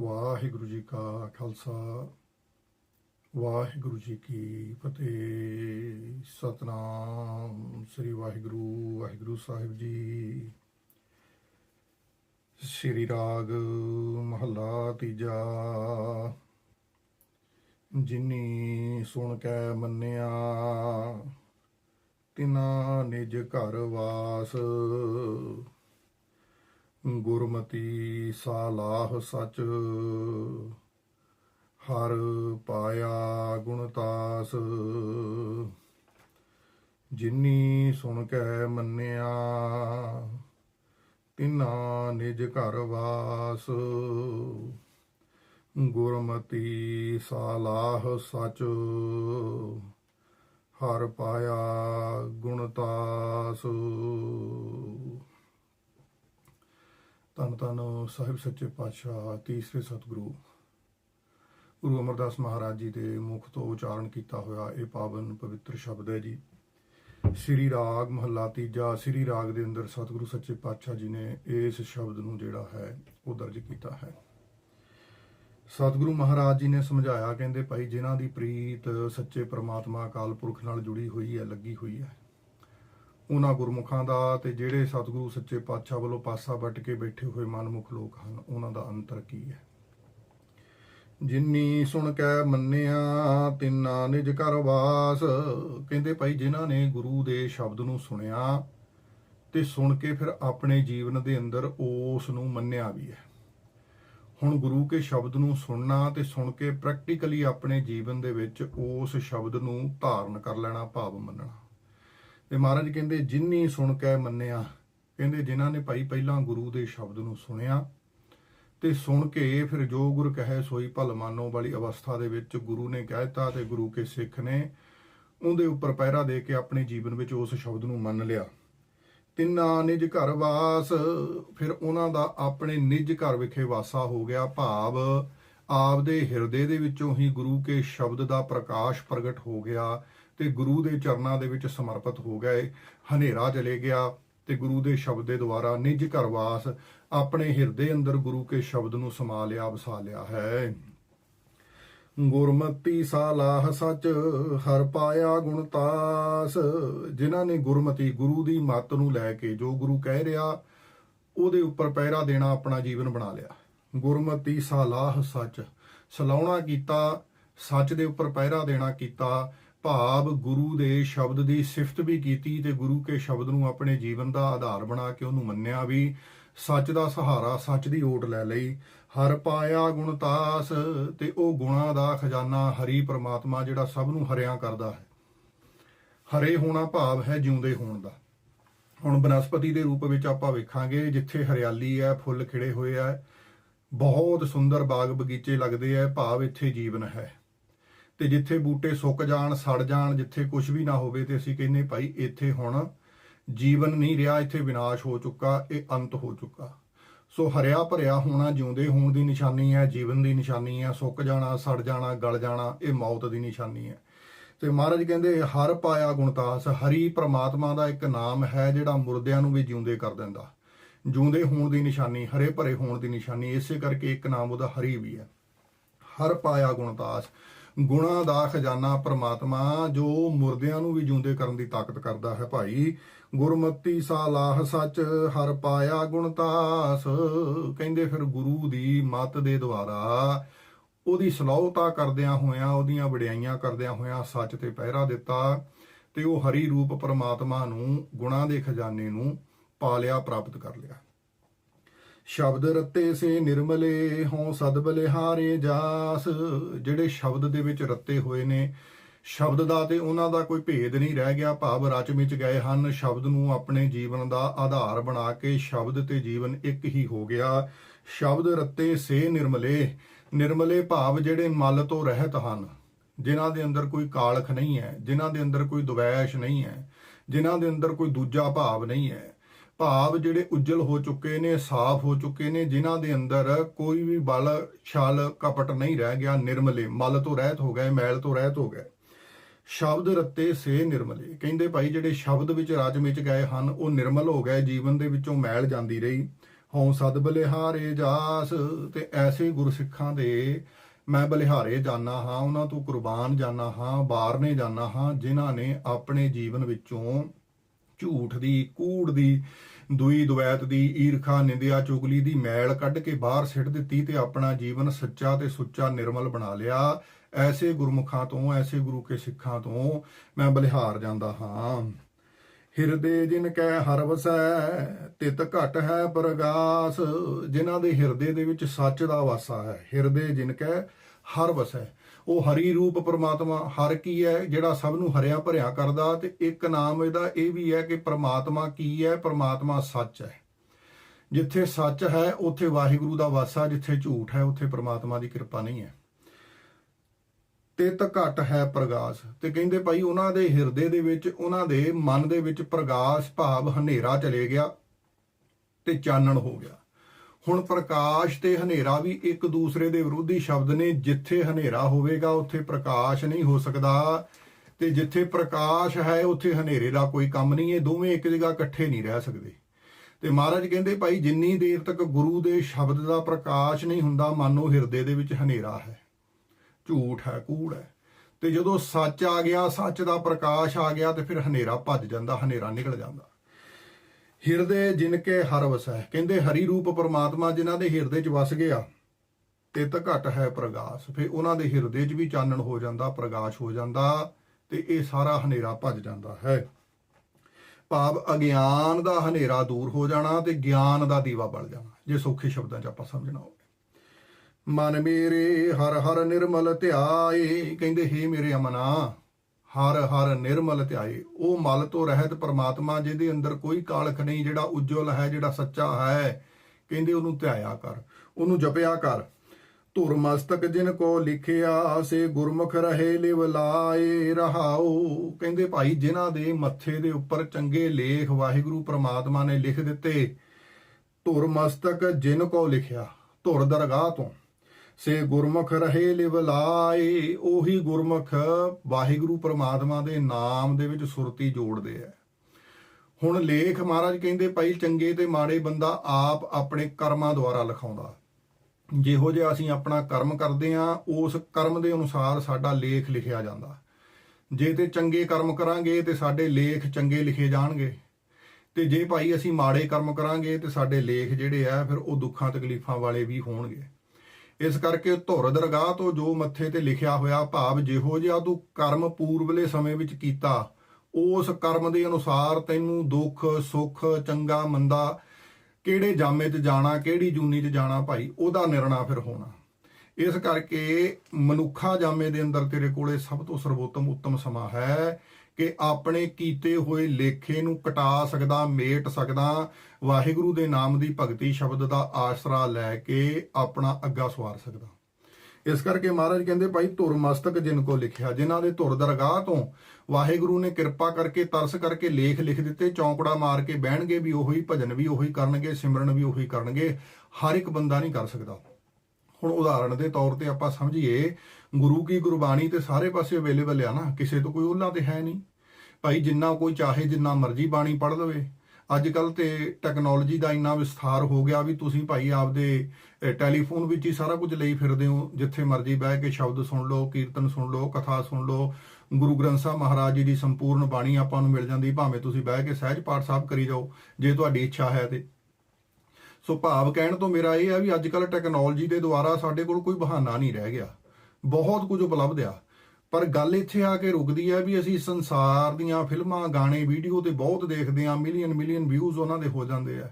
ਵਾਹਿਗੁਰੂ ਜੀ ਕਾ ਖਾਲਸਾ, ਵਾਹਿਗੁਰੂ ਜੀ ਕੀ ਫਤਿਹ। ਸਤਨਾਮ ਸ੍ਰੀ ਵਾਹਿਗੁਰੂ ਵਾਹਿਗੁਰੂ ਸਾਹਿਬ ਜੀ। ਸ੍ਰੀ ਰਾਗ ਮਹੱਲਾ ਤੀਜਾ। ਜਿਨੀ ਸੁਣ ਕੇ ਮੰਨਿਆ, ਤਿਨਾ ਨਿਜ ਘਰ ਵਾਸ। ਗੁਰਮਤੀ ਸਾਲਾਹ ਸਚ, ਹਰ ਪਾਇਆ ਗੁਣਤਾਸ ਜਿਨੀ ਸੁਣ ਕੇ ਮੰਨਿਆ, ਤਿਨਾ ਨਿਜ ਘਰ ਵਾਸ। ਗੁਰਮਤੀ ਸਾਲਾਹ ਸਚ, ਹਰ ਪਾਇਆ ਗੁਣਤਾਸ ਧੰਨ ਧੰਨ ਸਾਹਿਬ ਸੱਚੇ ਪਾਤਸ਼ਾਹ, ਤੀਸਰੇ ਸਤਿਗੁਰੂ। ਗੁਰੂ ਅਮਰਦਾਸ ਮਹਾਰਾਜ ਜੀ ਦੇ ਮੁਖ ਤੋਂ ਉਚਾਰਨ ਕੀਤਾ ਹੋਇਆ ਇਹ ਪਾਵਨ ਪਵਿੱਤਰ ਸ਼ਬਦ ਹੈ ਜੀ। ਸ੍ਰੀ ਰਾਗ ਮਹੱਲਾ ਤੀਜਾ, ਸ੍ਰੀ ਰਾਗ ਦੇ ਅੰਦਰ ਸਤਿਗੁਰੂ ਸੱਚੇ ਪਾਤਸ਼ਾਹ ਜੀ ਨੇ ਇਸ ਸ਼ਬਦ ਨੂੰ ਜਿਹੜਾ ਹੈ, ਉਹ ਦਰਜ ਕੀਤਾ ਹੈ। ਸਤਿਗੁਰੂ ਮਹਾਰਾਜ ਜੀ ਨੇ ਸਮਝਾਇਆ, ਕਹਿੰਦੇ ਭਾਈ, ਜਿਨ੍ਹਾਂ ਦੀ ਪ੍ਰੀਤ ਸੱਚੇ ਪ੍ਰਮਾਤਮਾ ਅਕਾਲ ਪੁਰਖ ਨਾਲ ਜੁੜੀ ਹੋਈ ਹੈ, ਲੱਗੀ ਹੋਈ ਹੈ। ਉਹਨਾਂ ਗੁਰਮੁਖਾਂ ਦਾ ਤੇ ਜਿਹੜੇ ਸਤਿਗੁਰੂ ਸੱਚੇ ਪਾਤਸ਼ਾਹ ਵੱਲੋਂ ਪਾਸਾ ਵੱਟ ਕੇ ਬੈਠੇ ਹੋਏ ਮਨਮੁਖ ਲੋਕ ਹਨ, ਉਹਨਾਂ ਦਾ ਅੰਤਰ ਕੀ ਹੈ? ਜਿਨੀ ਸੁਣ ਕੇ ਮੰਨਿਆ, ਤਿੰਨਾ ਨਿਜ ਘਰ ਵਾਸ। ਕਹਿੰਦੇ ਭਾਈ, ਜਿਨ੍ਹਾਂ ਨੇ ਗੁਰੂ ਦੇ ਸ਼ਬਦ ਨੂੰ ਸੁਣਿਆ ਤੇ ਸੁਣ ਕੇ ਫਿਰ ਆਪਣੇ ਜੀਵਨ ਦੇ ਅੰਦਰ ਉਸ ਨੂੰ ਮੰਨਿਆ ਵੀ ਹੈ। ਹੁਣ ਗੁਰੂ ਕੇ ਸ਼ਬਦ ਨੂੰ ਸੁਣਨਾ ਤੇ ਸੁਣ ਕੇ ਪ੍ਰੈਕਟੀਕਲੀ ਆਪਣੇ ਜੀਵਨ ਦੇ ਵਿੱਚ ਉਸ ਸ਼ਬਦ ਨੂੰ ਧਾਰਨ ਕਰ ਲੈਣਾ, ਭਾਵ ਮੰਨਣਾ। ਤੇ ਮਹਾਰਾਜ ਕਹਿੰਦੇ, ਜਿਨੀ ਸੁਣ ਕੇ ਮੰਨਿਆ, ਕਹਿੰਦੇ, ਜਿਨ੍ਹਾਂ ਨੇ ਭਾਈ ਪਹਿਲਾਂ ਗੁਰੂ ਦੇ ਸ਼ਬਦ ਨੂੰ ਸੁਣਿਆ ਤੇ ਸੁਣ ਕੇ ਫਿਰ ਜੋ ਗੁਰ ਕਹੇ, ਸੋਈ ਭਲ ਮਾਨੋ ਵਾਲੀ ਅਵਸਥਾ ਦੇ ਵਿੱਚ ਗੁਰੂ ਨੇ ਕਹਿਤਾ ਤੇ ਗੁਰੂ ਕੇ ਸਿੱਖ ਨੇ ਉਹਦੇ ਉੱਪਰ ਪਹਿਰਾ ਦੇ ਕੇ ਆਪਣੇ ਜੀਵਨ ਵਿੱਚ ਉਸ ਸ਼ਬਦ ਨੂੰ ਮੰਨ ਲਿਆ। ਤਿੰਨਾਂ ਨਿਜ ਘਰ ਵਾਸ, ਫਿਰ ਉਹਨਾਂ ਦਾ ਆਪਣੇ ਨਿਜ ਘਰ ਵਿਖੇ ਵਾਸਾ ਹੋ ਗਿਆ ਭਾਵ। ਆਪਦੇ ਹਿਰਦੇ ਦੇ ਵਿੱਚੋਂ ਹੀ ਗੁਰੂ ਕੇ ਸ਼ਬਦ ਦਾ ਪ੍ਰਕਾਸ਼ ਪ੍ਰਗਟ ਹੋ ਗਿਆ। ਤੇ ਗੁਰੂ ਦੇ ਚਰਨਾਂ ਦੇ ਵਿੱਚ ਸਮਰਪਿਤ ਹੋ ਗਏ, ਹਨੇਰਾ ਚਲੇ ਗਿਆ ਤੇ ਗੁਰੂ ਦੇ ਸ਼ਬਦ ਦੇ ਦੁਆਰਾ ਨਿਜ ਘਰ ਵਾਸ ਆਪਣੇ ਹਿਰਦੇ ਅੰਦਰ ਗੁਰੂ ਕੇ ਸ਼ਬਦ ਨੂੰ ਸਮਾ ਲਿਆ, ਵਸਾ ਲਿਆ ਹੈ। ਗੁਰਮਤੀ ਸਾਲਾਹ ਸੱਚ, ਹਰ ਪਾਇਆ ਗੁਣਤਾਸ ਜਿਨ੍ਹਾਂ ਨੇ ਗੁਰਮਤੀ ਗੁਰੂ ਦੀ ਮੱਤ ਨੂੰ ਲੈ ਕੇ ਜੋ ਗੁਰੂ ਕਹਿ ਰਿਹਾ, ਉਹਦੇ ਉੱਪਰ ਪਹਿਰਾ ਦੇਣਾ ਆਪਣਾ ਜੀਵਨ ਬਣਾ ਲਿਆ। ਗੁਰਮਤੀ ਸਾਲਾਹ ਸੱਚ, ਸਲਾਉਣਾ ਕੀਤਾ, ਸੱਚ ਦੇ ਉੱਪਰ ਪਹਿਰਾ ਦੇਣਾ ਕੀਤਾ ਭਾਵ ਗੁਰੂ ਦੇ ਸ਼ਬਦ ਦੀ ਸਿਫਤ ਵੀ ਕੀਤੀ ਤੇ ਗੁਰੂ ਕੇ ਸ਼ਬਦ ਨੂੰ ਆਪਣੇ ਜੀਵਨ ਦਾ ਆਧਾਰ ਬਣਾ ਕੇ ਉਹਨੂੰ ਮੰਨਿਆ ਵੀ ਸੱਚ ਦਾ ਸਹਾਰਾ ਸੱਚ ਦੀ ਓਟ ਲੈ ਲਈ। ਹਰ ਪਾਇਆ ਗੁਣਤਾਸ ਤੇ ਉਹ ਗੁਣਾ ਦਾ ਖਜ਼ਾਨਾ ਹਰੀ ਪ੍ਰਮਾਤਮਾ ਜਿਹੜਾ ਸਭ ਨੂੰ ਹਰਿਆ ਕਰਦਾ ਹੈ। ਹਰੇ ਹੋਣਾ ਭਾਵ ਹੈ ਜਿਉਂਦੇ ਹੋਣ ਦਾ। ਹੁਣ ਬਨਸਪਤੀ ਦੇ ਰੂਪ ਵਿੱਚ ਆਪਾਂ ਵੇਖਾਂਗੇ ਜਿੱਥੇ ਹਰਿਆਲੀ ਹੈ, ਫੁੱਲ ਖਿੜੇ ਹੋਏ ਆ ਬਹੁਤ ਸੁੰਦਰ ਬਾਗ ਬਗੀਚੇ ਲੱਗਦੇ ਆ ਭਾਵ ਇੱਥੇ ਜੀਵਨ ਹੈ। ਤੇ ਜਿੱਥੇ ਬੂਟੇ ਸੁੱਕ ਜਾਣ, ਸੜ ਜਾਣ, ਜਿੱਥੇ ਕੁਝ ਵੀ ਨਾ ਹੋਵੇ ਤੇ ਅਸੀਂ ਕਹਿੰਦੇ ਭਾਈ ਇੱਥੇ ਹੁਣ ਜੀਵਨ ਨਹੀਂ ਰਿਹਾ, ਇੱਥੇ ਵਿਨਾਸ਼ ਹੋ ਚੁੱਕਾ, ਇਹ ਅੰਤ ਹੋ ਚੁੱਕਾ। ਸੋ ਹਰਿਆ ਭਰਿਆ ਹੋਣਾ, ਜਿਉਂਦੇ ਹੋਣ ਦੀ ਨਿਸ਼ਾਨੀ ਹੈ, ਜੀਵਨ ਦੀ ਨਿਸ਼ਾਨੀ ਹੈ, ਸੁੱਕ ਜਾਣਾ, ਸੜ ਜਾਣਾ, ਗਲ ਜਾਣਾ, ਇਹ ਮੌਤ ਦੀ ਨਿਸ਼ਾਨੀ ਹੈ। ਤੇ ਮਹਾਰਾਜ ਕਹਿੰਦੇ, ਹਰ ਪਾਇਆ ਗੁਣਤਾਸ, ਹਰੀ ਪ੍ਰਮਾਤਮਾ ਦਾ ਇੱਕ ਨਾਮ ਹੈ, ਜਿਹੜਾ ਮੁਰਦਿਆਂ ਨੂੰ ਵੀ ਜਿਉਂਦੇ ਕਰ ਦਿੰਦਾ। ਜਿਉਂਦੇ ਹੋਣ ਦੀ ਨਿਸ਼ਾਨੀ, ਹਰੇ ਭਰੇ ਹੋਣ ਦੀ ਨਿਸ਼ਾਨੀ, ਇਸੇ ਕਰਕੇ ਇੱਕ ਨਾਮ ਉਹਦਾ ਹਰੀ ਵੀ ਹੈ। ਹਰ ਪਾਇਆ ਗੁਣਤਾਸ ਗੁਣਾ ਦਾ ਖਜ਼ਾਨਾ ਪ੍ਰਮਾਤਮਾ, ਜੋ ਮੁਰਦਿਆਂ ਨੂੰ ਵੀ ਜਿਉਂਦੇ ਕਰਨ ਦੀ ਤਾਕਤ ਕਰਦਾ ਹੈ ਭਾਈ। ਗੁਰਮਤੀ ਸਾਲਾਹ ਸੱਚ, ਹਰ ਪਾਇਆ ਗੁਣਤਾਸ ਕਹਿੰਦੇ ਫਿਰ ਗੁਰੂ ਦੀ ਮਤ ਦੇ ਦੁਆਰਾ ਉਹਦੀ ਸਲਾਹਤਾ ਕਰਦਿਆਂ ਹੋਇਆਂ, ਉਹਦੀਆਂ ਵਡਿਆਈਆਂ ਕਰਦਿਆਂ ਹੋਇਆਂ ਸੱਚ ਤੇ ਪਹਿਰਾ ਦਿੱਤਾ ਤੇ ਉਹ ਹਰੀ ਰੂਪ ਪਰਮਾਤਮਾ ਨੂੰ, ਗੁਣਾ ਦੇ ਖਜ਼ਾਨੇ ਨੂੰ ਪਾ ਲਿਆ ਪ੍ਰਾਪਤ ਕਰ ਲਿਆ। ਸ਼ਬਦ ਰੱਤੇ ਸੇ ਨਿਰਮਲੇ ਹੋਂ ਸਦ ਬਲਿਹਾਰੇ ਜਾਸ। ਜਿਹੜੇ ਸ਼ਬਦ ਦੇ ਵਿੱਚ ਰੱਤੇ ਹੋਏ ਨੇ, ਸ਼ਬਦ ਦਾ ਤੇ ਉਹਨਾਂ ਦਾ ਕੋਈ ਭੇਦ ਨਹੀਂ ਰਹਿ ਗਿਆ। ਭਾਵ ਰਚ ਵਿੱਚ ਗਏ ਹਨ, ਸ਼ਬਦ ਨੂੰ ਆਪਣੇ ਜੀਵਨ ਦਾ ਆਧਾਰ ਬਣਾ ਕੇ ਸ਼ਬਦ ਤੇ ਜੀਵਨ ਇੱਕ ਹੀ ਹੋ ਗਿਆ। ਸ਼ਬਦ ਰੱਤੇ ਸੇ ਨਿਰਮਲੇ ਨਿਰਮਲੇ ਭਾਵ ਜਿਹੜੇ ਮਲ ਤੋਂ ਰਹਿਤ ਹਨ। ਜਿਨ੍ਹਾਂ ਦੇ ਅੰਦਰ ਕੋਈ ਕਾਲਖ ਨਹੀਂ ਹੈ, ਜਿਨ੍ਹਾਂ ਦੇ ਅੰਦਰ ਕੋਈ ਦੁਵੈਸ਼ ਨਹੀਂ ਹੈ, ਜਿਨ੍ਹਾਂ ਦੇ ਅੰਦਰ ਕੋਈ ਦੂਜਾ ਭਾਵ ਨਹੀਂ ਹੈ। ਭਾਵ ਜਿਹੜੇ ਉਜਲ ਹੋ ਚੁੱਕੇ ਨੇ, ਸਾਫ਼ ਹੋ ਚੁੱਕੇ ਨੇ, ਜਿਨ੍ਹਾਂ ਦੇ ਅੰਦਰ ਕੋਈ ਵੀ ਬਲ, ਛਲ, ਕਪਟ ਨਹੀਂ ਰਹਿ ਗਿਆ, ਨਿਰਮਲੇ, ਮਲ ਤੋਂ ਰਹਿਤ ਹੋ ਗਏ, ਮੈਲ ਤੋਂ ਰਹਿਤ ਹੋ ਗਏ। ਸ਼ਬਦ ਰੱਤੇ ਸੇ ਨਿਰਮਲੇ। ਕਹਿੰਦੇ ਭਾਈ, ਜਿਹੜੇ ਸ਼ਬਦ ਵਿੱਚ ਰਜ ਵਿੱਚ ਗਏ ਹਨ, ਉਹ ਨਿਰਮਲ ਹੋ ਗਏ, ਜੀਵਨ ਦੇ ਵਿੱਚੋਂ ਮੈਲ ਜਾਂਦੀ ਰਹੀ। ਹਉ ਸਦ ਬਲਿਹਾਰੇ ਜਾਸ, ਤੇ ਐਸੇ ਗੁਰਸਿੱਖਾਂ ਦੇ ਮੈਂ ਬਲਿਹਾਰੇ ਜਾਣਾ ਹਾਂ, ਉਹਨਾਂ ਤੋਂ ਕੁਰਬਾਨ ਜਾਣਾ ਹਾਂ, ਬਾਰਨੇ ਜਾਣਾ ਹਾਂ, ਜਿਨ੍ਹਾਂ ਨੇ ਆਪਣੇ ਜੀਵਨ ਵਿੱਚੋਂ ਝੂਠ ਦੀ, ਕੂੜ ਦੀ ਦੁਈ ਦਵੈਤ ਦੀ ਈਰਖਾ, ਨਿੰਦਿਆ, ਚੁਗਲੀ ਦੀ ਮੈਲ ਕੱਢ ਕੇ ਬਾਹਰ ਸਿੱਟ ਦਿੱਤੀ ਤੇ ਆਪਣਾ ਜੀਵਨ ਸੱਚਾ ਤੇ ਸੁੱਚਾ ਨਿਰਮਲ ਬਣਾ ਲਿਆ। ਐਸੇ ਗੁਰਮੁਖਾਂ ਤੋਂ, ਐਸੇ ਗੁਰੂ ਕੇ ਸਿੱਖਾਂ ਤੋਂ ਮੈਂ ਬਲਿਹਾਰ ਜਾਂਦਾ ਹਾਂ। ਹਿਰਦੇ ਜਿਨ ਕੈ ਹਰ ਵਸੈ ਤਿਤ ਘਟ ਹੈ ਪ੍ਰਗਾਸ। ਜਿਨ੍ਹਾਂ ਦੇ ਹਿਰਦੇ ਦੇ ਵਿੱਚ ਸੱਚ ਦਾ ਵਾਸਾ ਹੈ, ਹਿਰਦੇ ਜਿਨ ਕੈ ਹਰ ਵਸੈ ਉਹ ਹਰੀ ਰੂਪ ਪਰਮਾਤਮਾ, ਹਰ ਕੀ ਹੈ, ਜਿਹੜਾ ਸਭ ਨੂੰ ਹਰਿਆ ਭਰਿਆ ਕਰਦਾ ਤੇ ਇੱਕ ਨਾਮ ਇਹਦਾ ਇਹ ਵੀ ਹੈ ਕਿ ਪਰਮਾਤਮਾ ਕੀ ਹੈ, ਪਰਮਾਤਮਾ ਸੱਚ ਹੈ। ਜਿੱਥੇ ਸੱਚ ਹੈ, ਉੱਥੇ ਵਾਹਿਗੁਰੂ ਦਾ ਵਾਸਾ ਜਿੱਥੇ ਝੂਠ ਹੈ, ਉੱਥੇ ਪਰਮਾਤਮਾ ਦੀ ਕਿਰਪਾ ਨਹੀਂ ਹੈ। ਤਿਤ ਘਟ ਹੈ ਪ੍ਰਗਾਸ। ਤੇ ਕਹਿੰਦੇ ਭਾਈ ਉਹਨਾਂ ਦੇ ਹਿਰਦੇ ਦੇ ਵਿੱਚ, ਉਹਨਾਂ ਦੇ ਮਨ ਦੇ ਵਿੱਚ ਪ੍ਰਗਾਸ ਭਾਵ ਹਨੇਰਾ ਚਲੇ ਗਿਆ ਤੇ ਚਾਨਣ ਹੋ ਗਿਆ। ਹੁਣ ਪ੍ਰਕਾਸ਼ ਤੇ ਹਨੇਰਾ ਵੀ ਇੱਕ ਦੂਸਰੇ ਦੇ ਵਿਰੋਧੀ ਸ਼ਬਦ ਨੇ। ਜਿੱਥੇ ਹਨੇਰਾ ਹੋਵੇਗਾ, ਉੱਥੇ ਪ੍ਰਕਾਸ਼ ਨਹੀਂ ਹੋ ਸਕਦਾ। ਤੇ ਜਿੱਥੇ ਪ੍ਰਕਾਸ਼ ਹੈ, ਉੱਥੇ ਹਨੇਰੇ ਦਾ ਕੋਈ ਕੰਮ ਨਹੀਂ ਇਹ ਦੋਵੇਂ ਇੱਕ ਜਗ੍ਹਾ ਇਕੱਠੇ ਨਹੀਂ ਰਹਿ ਸਕਦੇ। ਤੇ ਮਹਾਰਾਜ ਕਹਿੰਦੇ, ਭਾਈ, ਜਿੰਨੀ ਦੇਰ ਤੱਕ ਗੁਰੂ ਦੇ ਸ਼ਬਦ ਦਾ ਪ੍ਰਕਾਸ਼ ਨਹੀਂ ਹੁੰਦਾ, ਮਾਨੋ ਹਿਰਦੇ ਦੇ ਵਿੱਚ ਹਨੇਰਾ ਹੈ। ਝੂਠ ਹੈ, ਕੂੜ ਹੈ। ਤੇ ਜਦੋਂ ਸੱਚ ਆ ਗਿਆ, ਸੱਚ ਦਾ ਪ੍ਰਕਾਸ਼ ਆ ਗਿਆ, ਤੇ ਫਿਰ ਹਨੇਰਾ ਭੱਜ ਜਾਂਦਾ, ਹਨੇਰਾ ਨਿਕਲ ਜਾਂਦਾ। ਹਿਰਦੇ ਜਿਨ ਕੇ ਹਰ ਵਸੈ। ਕਹਿੰਦੇ ਹਰੀ ਰੂਪ ਪਰਮਾਤਮਾ ਜਿਨ੍ਹਾਂ ਦੇ ਹਿਰਦੇ 'ਚ ਵਸ ਗਿਆ ਤਿਤ ਘਟ ਹੈ ਪ੍ਰਗਾਸ। ਫਿਰ ਉਹਨਾਂ ਦੇ ਹਿਰਦੇ 'ਚ ਵੀ ਚਾਨਣ ਹੋ ਜਾਂਦਾ, ਪ੍ਰਗਾਸ਼ ਹੋ ਜਾਂਦਾ, ਤੇ ਇਹ ਸਾਰਾ ਹਨੇਰਾ ਭੱਜ ਜਾਂਦਾ ਹੈ। ਭਾਵ ਅਗਿਆਨ ਦਾ ਹਨੇਰਾ ਦੂਰ ਹੋ ਜਾਣਾ ਤੇ ਗਿਆਨ ਦਾ ਦੀਵਾ ਬਲ ਜਾਣਾ। ਜੇ ਸੌਖੇ ਸ਼ਬਦਾਂ 'ਚ ਆਪਾਂ ਸਮਝਣਾ ਹੋਵੇ ਮਨ ਮੇਰੇ ਹਰ ਹਰ ਨਿਰਮਲ ਧਿਆਏ, ਕਹਿੰਦੇ ਹੇ ਮੇਰੇ ਅਮਨਾ ਹਰ ਹਰ ਨਿਰਮਲ ਧਿਆਏ ਉਹ ਮਲ ਤੋਂ ਰਹਿਤ ਪਰਮਾਤਮਾ, ਜਿਹਦੇ ਅੰਦਰ ਕੋਈ ਕਾਲਖ ਨਹੀਂ, ਜਿਹੜਾ ਉਜਵਲ ਹੈ, ਜਿਹੜਾ ਸੱਚਾ ਹੈ, ਕਹਿੰਦੇ ਉਹਨੂੰ ਧਿਆਇਆ ਕਰ, ਉਹਨੂੰ ਜਪਿਆ ਕਰ। ਧੁਰ ਮਸਤਕ ਜਿਨ ਕੋ ਲਿਖਿਆ, ਸੇ ਗੁਰਮੁਖ ਰਹੇ ਲਿਵ ਲਾਏ ਰਹਾਉ। ਕਹਿੰਦੇ ਭਾਈ, ਜਿਨ੍ਹਾਂ ਦੇ ਮੱਥੇ ਦੇ ਉੱਪਰ ਚੰਗੇ ਲੇਖ ਵਾਹਿਗੁਰੂ ਪ੍ਰਮਾਤਮਾ ਨੇ ਲਿਖ ਦਿੱਤੇ, ਧੁਰ ਮਸਤਕ ਜਿਨ ਕੋ ਲਿਖਿਆ, ਧੁਰ ਦਰਗਾਹ ਤੋਂ। ਸੇ ਗੁਰਮੁਖ ਰਹੇ ਲਿਵ ਲਾਏ, ਉਹੀ ਗੁਰਮੁਖ ਵਾਹਿਗੁਰੂ ਪ੍ਰਮਾਤਮਾ ਦੇ ਨਾਮ ਦੇ ਵਿੱਚ ਸੁਰਤੀ ਜੋੜਦੇ ਆ ਹੁਣ ਲੇਖ ਮਹਾਰਾਜ ਕਹਿੰਦੇ ਭਾਈ ਚੰਗੇ ਤੇ ਮਾੜੇ ਬੰਦਾ ਆਪ ਆਪਣੇ ਕਰਮਾਂ ਦੁਆਰਾ ਲਿਖਾਉਂਦਾ। ਜਿਹੋ ਜਿਹਾ ਅਸੀਂ ਆਪਣਾ ਕਰਮ ਕਰਦੇ ਆ, ਉਸ ਕਰਮ ਦੇ ਅਨੁਸਾਰ ਸਾਡਾ ਲੇਖ ਲਿਖਿਆ ਜਾਂਦਾ। ਜੇ ਤੇ ਚੰਗੇ ਕਰਮ ਕਰਾਂਗੇ, ਤੇ ਸਾਡੇ ਲੇਖ ਚੰਗੇ ਲਿਖੇ ਜਾਣਗੇ। ਤੇ ਜੇ ਭਾਈ ਅਸੀਂ ਮਾੜੇ ਕਰਮ ਕਰਾਂਗੇ, ਤੇ ਸਾਡੇ ਲੇਖ ਜਿਹੜੇ ਆ, ਫਿਰ ਉਹ ਦੁੱਖਾਂ ਤਕਲੀਫਾਂ ਵਾਲੇ ਵੀ ਹੋਣਗੇ। ਇਸ ਕਰਕੇ ਧੁਰ ਦਰਗਾਹ ਤੋਂ ਜੋ ਮੱਥੇ ਤੇ ਲਿਖਿਆ ਹੋਇਆ ਭਾਵ ਜਿਹੋ ਜਿਹਾ ਤੂੰ ਕਰਮ ਪੂਰਬਲੇ ਸਮੇਂ ਵਿੱਚ ਕੀਤਾ, ਉਸ ਕਰਮ ਦੇ ਅਨੁਸਾਰ ਤੈਨੂੰ ਦੁੱਖ, ਸੁੱਖ, ਚੰਗਾ, ਮੰਦਾ ਕਿਹੜੇ ਜਾਮੇ 'ਚ ਜਾਣਾ, ਕਿਹੜੀ ਜੂਨੀ 'ਚ ਜਾਣਾ ਭਾਈ, ਉਹਦਾ ਨਿਰਣਾ ਫਿਰ ਹੋਣਾ। ਇਸ ਕਰਕੇ ਮਨੁੱਖਾ ਜਾਮੇ ਦੇ ਅੰਦਰ ਤੇਰੇ ਕੋਲੇ ਸਭ ਤੋਂ ਸਰਵੋਤਮ ਉੱਤਮ ਸਮਾਂ ਹੈ ਕਿ ਆਪਣੇ ਕੀਤੇ ਹੋਏ ਲੇਖੇ ਨੂੰ ਕਟਾ ਸਕਦਾ, ਮੇਟ ਸਕਦਾ, ਵਾਹਿਗੁਰੂ ਦੇ ਨਾਮ ਦੀ ਭਗਤੀ ਸ਼ਬਦ ਦਾ ਆਸਰਾ ਲੈ ਕੇ ਆਪਣਾ ਅੱਗਾ ਸਵਾਰ ਸਕਦਾ। ਇਸ ਕਰਕੇ ਮਹਾਰਾਜ ਕਹਿੰਦੇ, ਭਾਈ ਧੁਰ ਮਸਤਕ ਜਿਨ ਕੋ ਲਿਖਿਆ, ਜਿਨ੍ਹਾਂ ਦੇ ਧੁਰ ਦਰਗਾਹ ਤੋਂ ਵਾਹਿਗੁਰੂ ਨੇ ਕਿਰਪਾ ਕਰਕੇ ਤਰਸ ਕਰਕੇ ਲੇਖ ਲਿਖ ਦਿੱਤੇ, ਚੌਂਕੜਾ ਮਾਰ ਕੇ ਬਹਿਣਗੇ ਵੀ ਉਹੀ, ਭਜਨ ਵੀ ਉਹੀ ਕਰਨਗੇ, ਸਿਮਰਨ ਵੀ ਉਹੀ ਕਰਨਗੇ, ਹਰ ਇੱਕ ਬੰਦਾ ਨਹੀਂ ਕਰ ਸਕਦਾ। ਹੁਣ ਉਦਾਹਰਣ ਦੇ ਤੌਰ ਤੇ ਆਪਾਂ ਸਮਝੀਏ ਗੁਰੂ ਕੀ ਗੁਰਬਾਣੀ ਤੇ ਸਾਰੇ ਪਾਸੇ ਅਵੇਲੇਬਲ ਆ ਨਾ, ਕਿਸੇ ਤੋਂ ਕੋਈ ਉਹਨਾਂ ਤੇ ਹੈ ਨਹੀਂ। ਭਾਈ ਜਿੰਨਾ ਕੋਈ ਚਾਹੇ, ਜਿੰਨਾ ਮਰਜ਼ੀ ਬਾਣੀ ਪੜ੍ਹ ਲਵੇ। ਅੱਜ ਕੱਲ ਤੇ ਟੈਕਨੋਲੋਜੀ ਦਾ ਇੰਨਾ ਵਿਸਥਾਰ ਹੋ ਗਿਆ ਵੀ ਤੁਸੀਂ ਭਾਈ ਆਪਦੇ ਟੈਲੀਫੋਨ ਵਿੱਚ ਹੀ ਸਾਰਾ ਕੁਝ ਲਈ ਫਿਰਦੇ ਹੋ। ਜਿੱਥੇ ਮਰਜ਼ੀ ਬਹਿ ਕੇ ਸ਼ਬਦ ਸੁਣ ਲਓ, ਕੀਰਤਨ ਸੁਣ ਲਓ, ਕਥਾ ਸੁਣ ਲਓ। ਗੁਰੂ ਗ੍ਰੰਥ ਸਾਹਿਬ ਮਹਾਰਾਜ ਜੀ ਦੀ ਸੰਪੂਰਨ ਬਾਣੀ ਆਪਾਂ ਨੂੰ ਮਿਲ ਜਾਂਦੀ, ਭਾਵੇਂ ਤੁਸੀਂ ਬਹਿ ਕੇ ਸਹਿਜ ਪਾਠ ਸਾਹਿਬ ਕਰੀ ਜਾਓ, ਜੇ ਤੁਹਾਡੀ ਇੱਛਾ ਹੈ ਤੇ। ਸੋ ਭਾਵ ਕਹਿਣ ਤੋਂ ਮੇਰਾ ਇਹ ਹੈ ਵੀ ਅੱਜ ਕੱਲ ਟੈਕਨੋਲੋਜੀ ਦੇ ਦੁਆਰਾ ਸਾਡੇ ਕੋਲ ਕੋਈ ਬਹਾਨਾ ਨਹੀਂ ਰਹਿ ਗਿਆ। ਬਹੁਤ ਕੁਝ ਉਪਲਬਧ ਆ। ਪਰ ਗੱਲ ਇੱਥੇ ਆ ਕੇ ਰੁਕਦੀ ਹੈ ਵੀ ਅਸੀਂ ਸੰਸਾਰ ਦੀਆਂ ਫਿਲਮਾਂ, ਗਾਣੇ, ਵੀਡੀਓ ਤੇ ਬਹੁਤ ਦੇਖਦੇ ਆ ਮਿਲੀਅਨ ਮਿਲੀਅਨ ਵਿਊਜ਼ ਉਹਨਾਂ ਦੇ ਹੋ ਜਾਂਦੇ ਆ।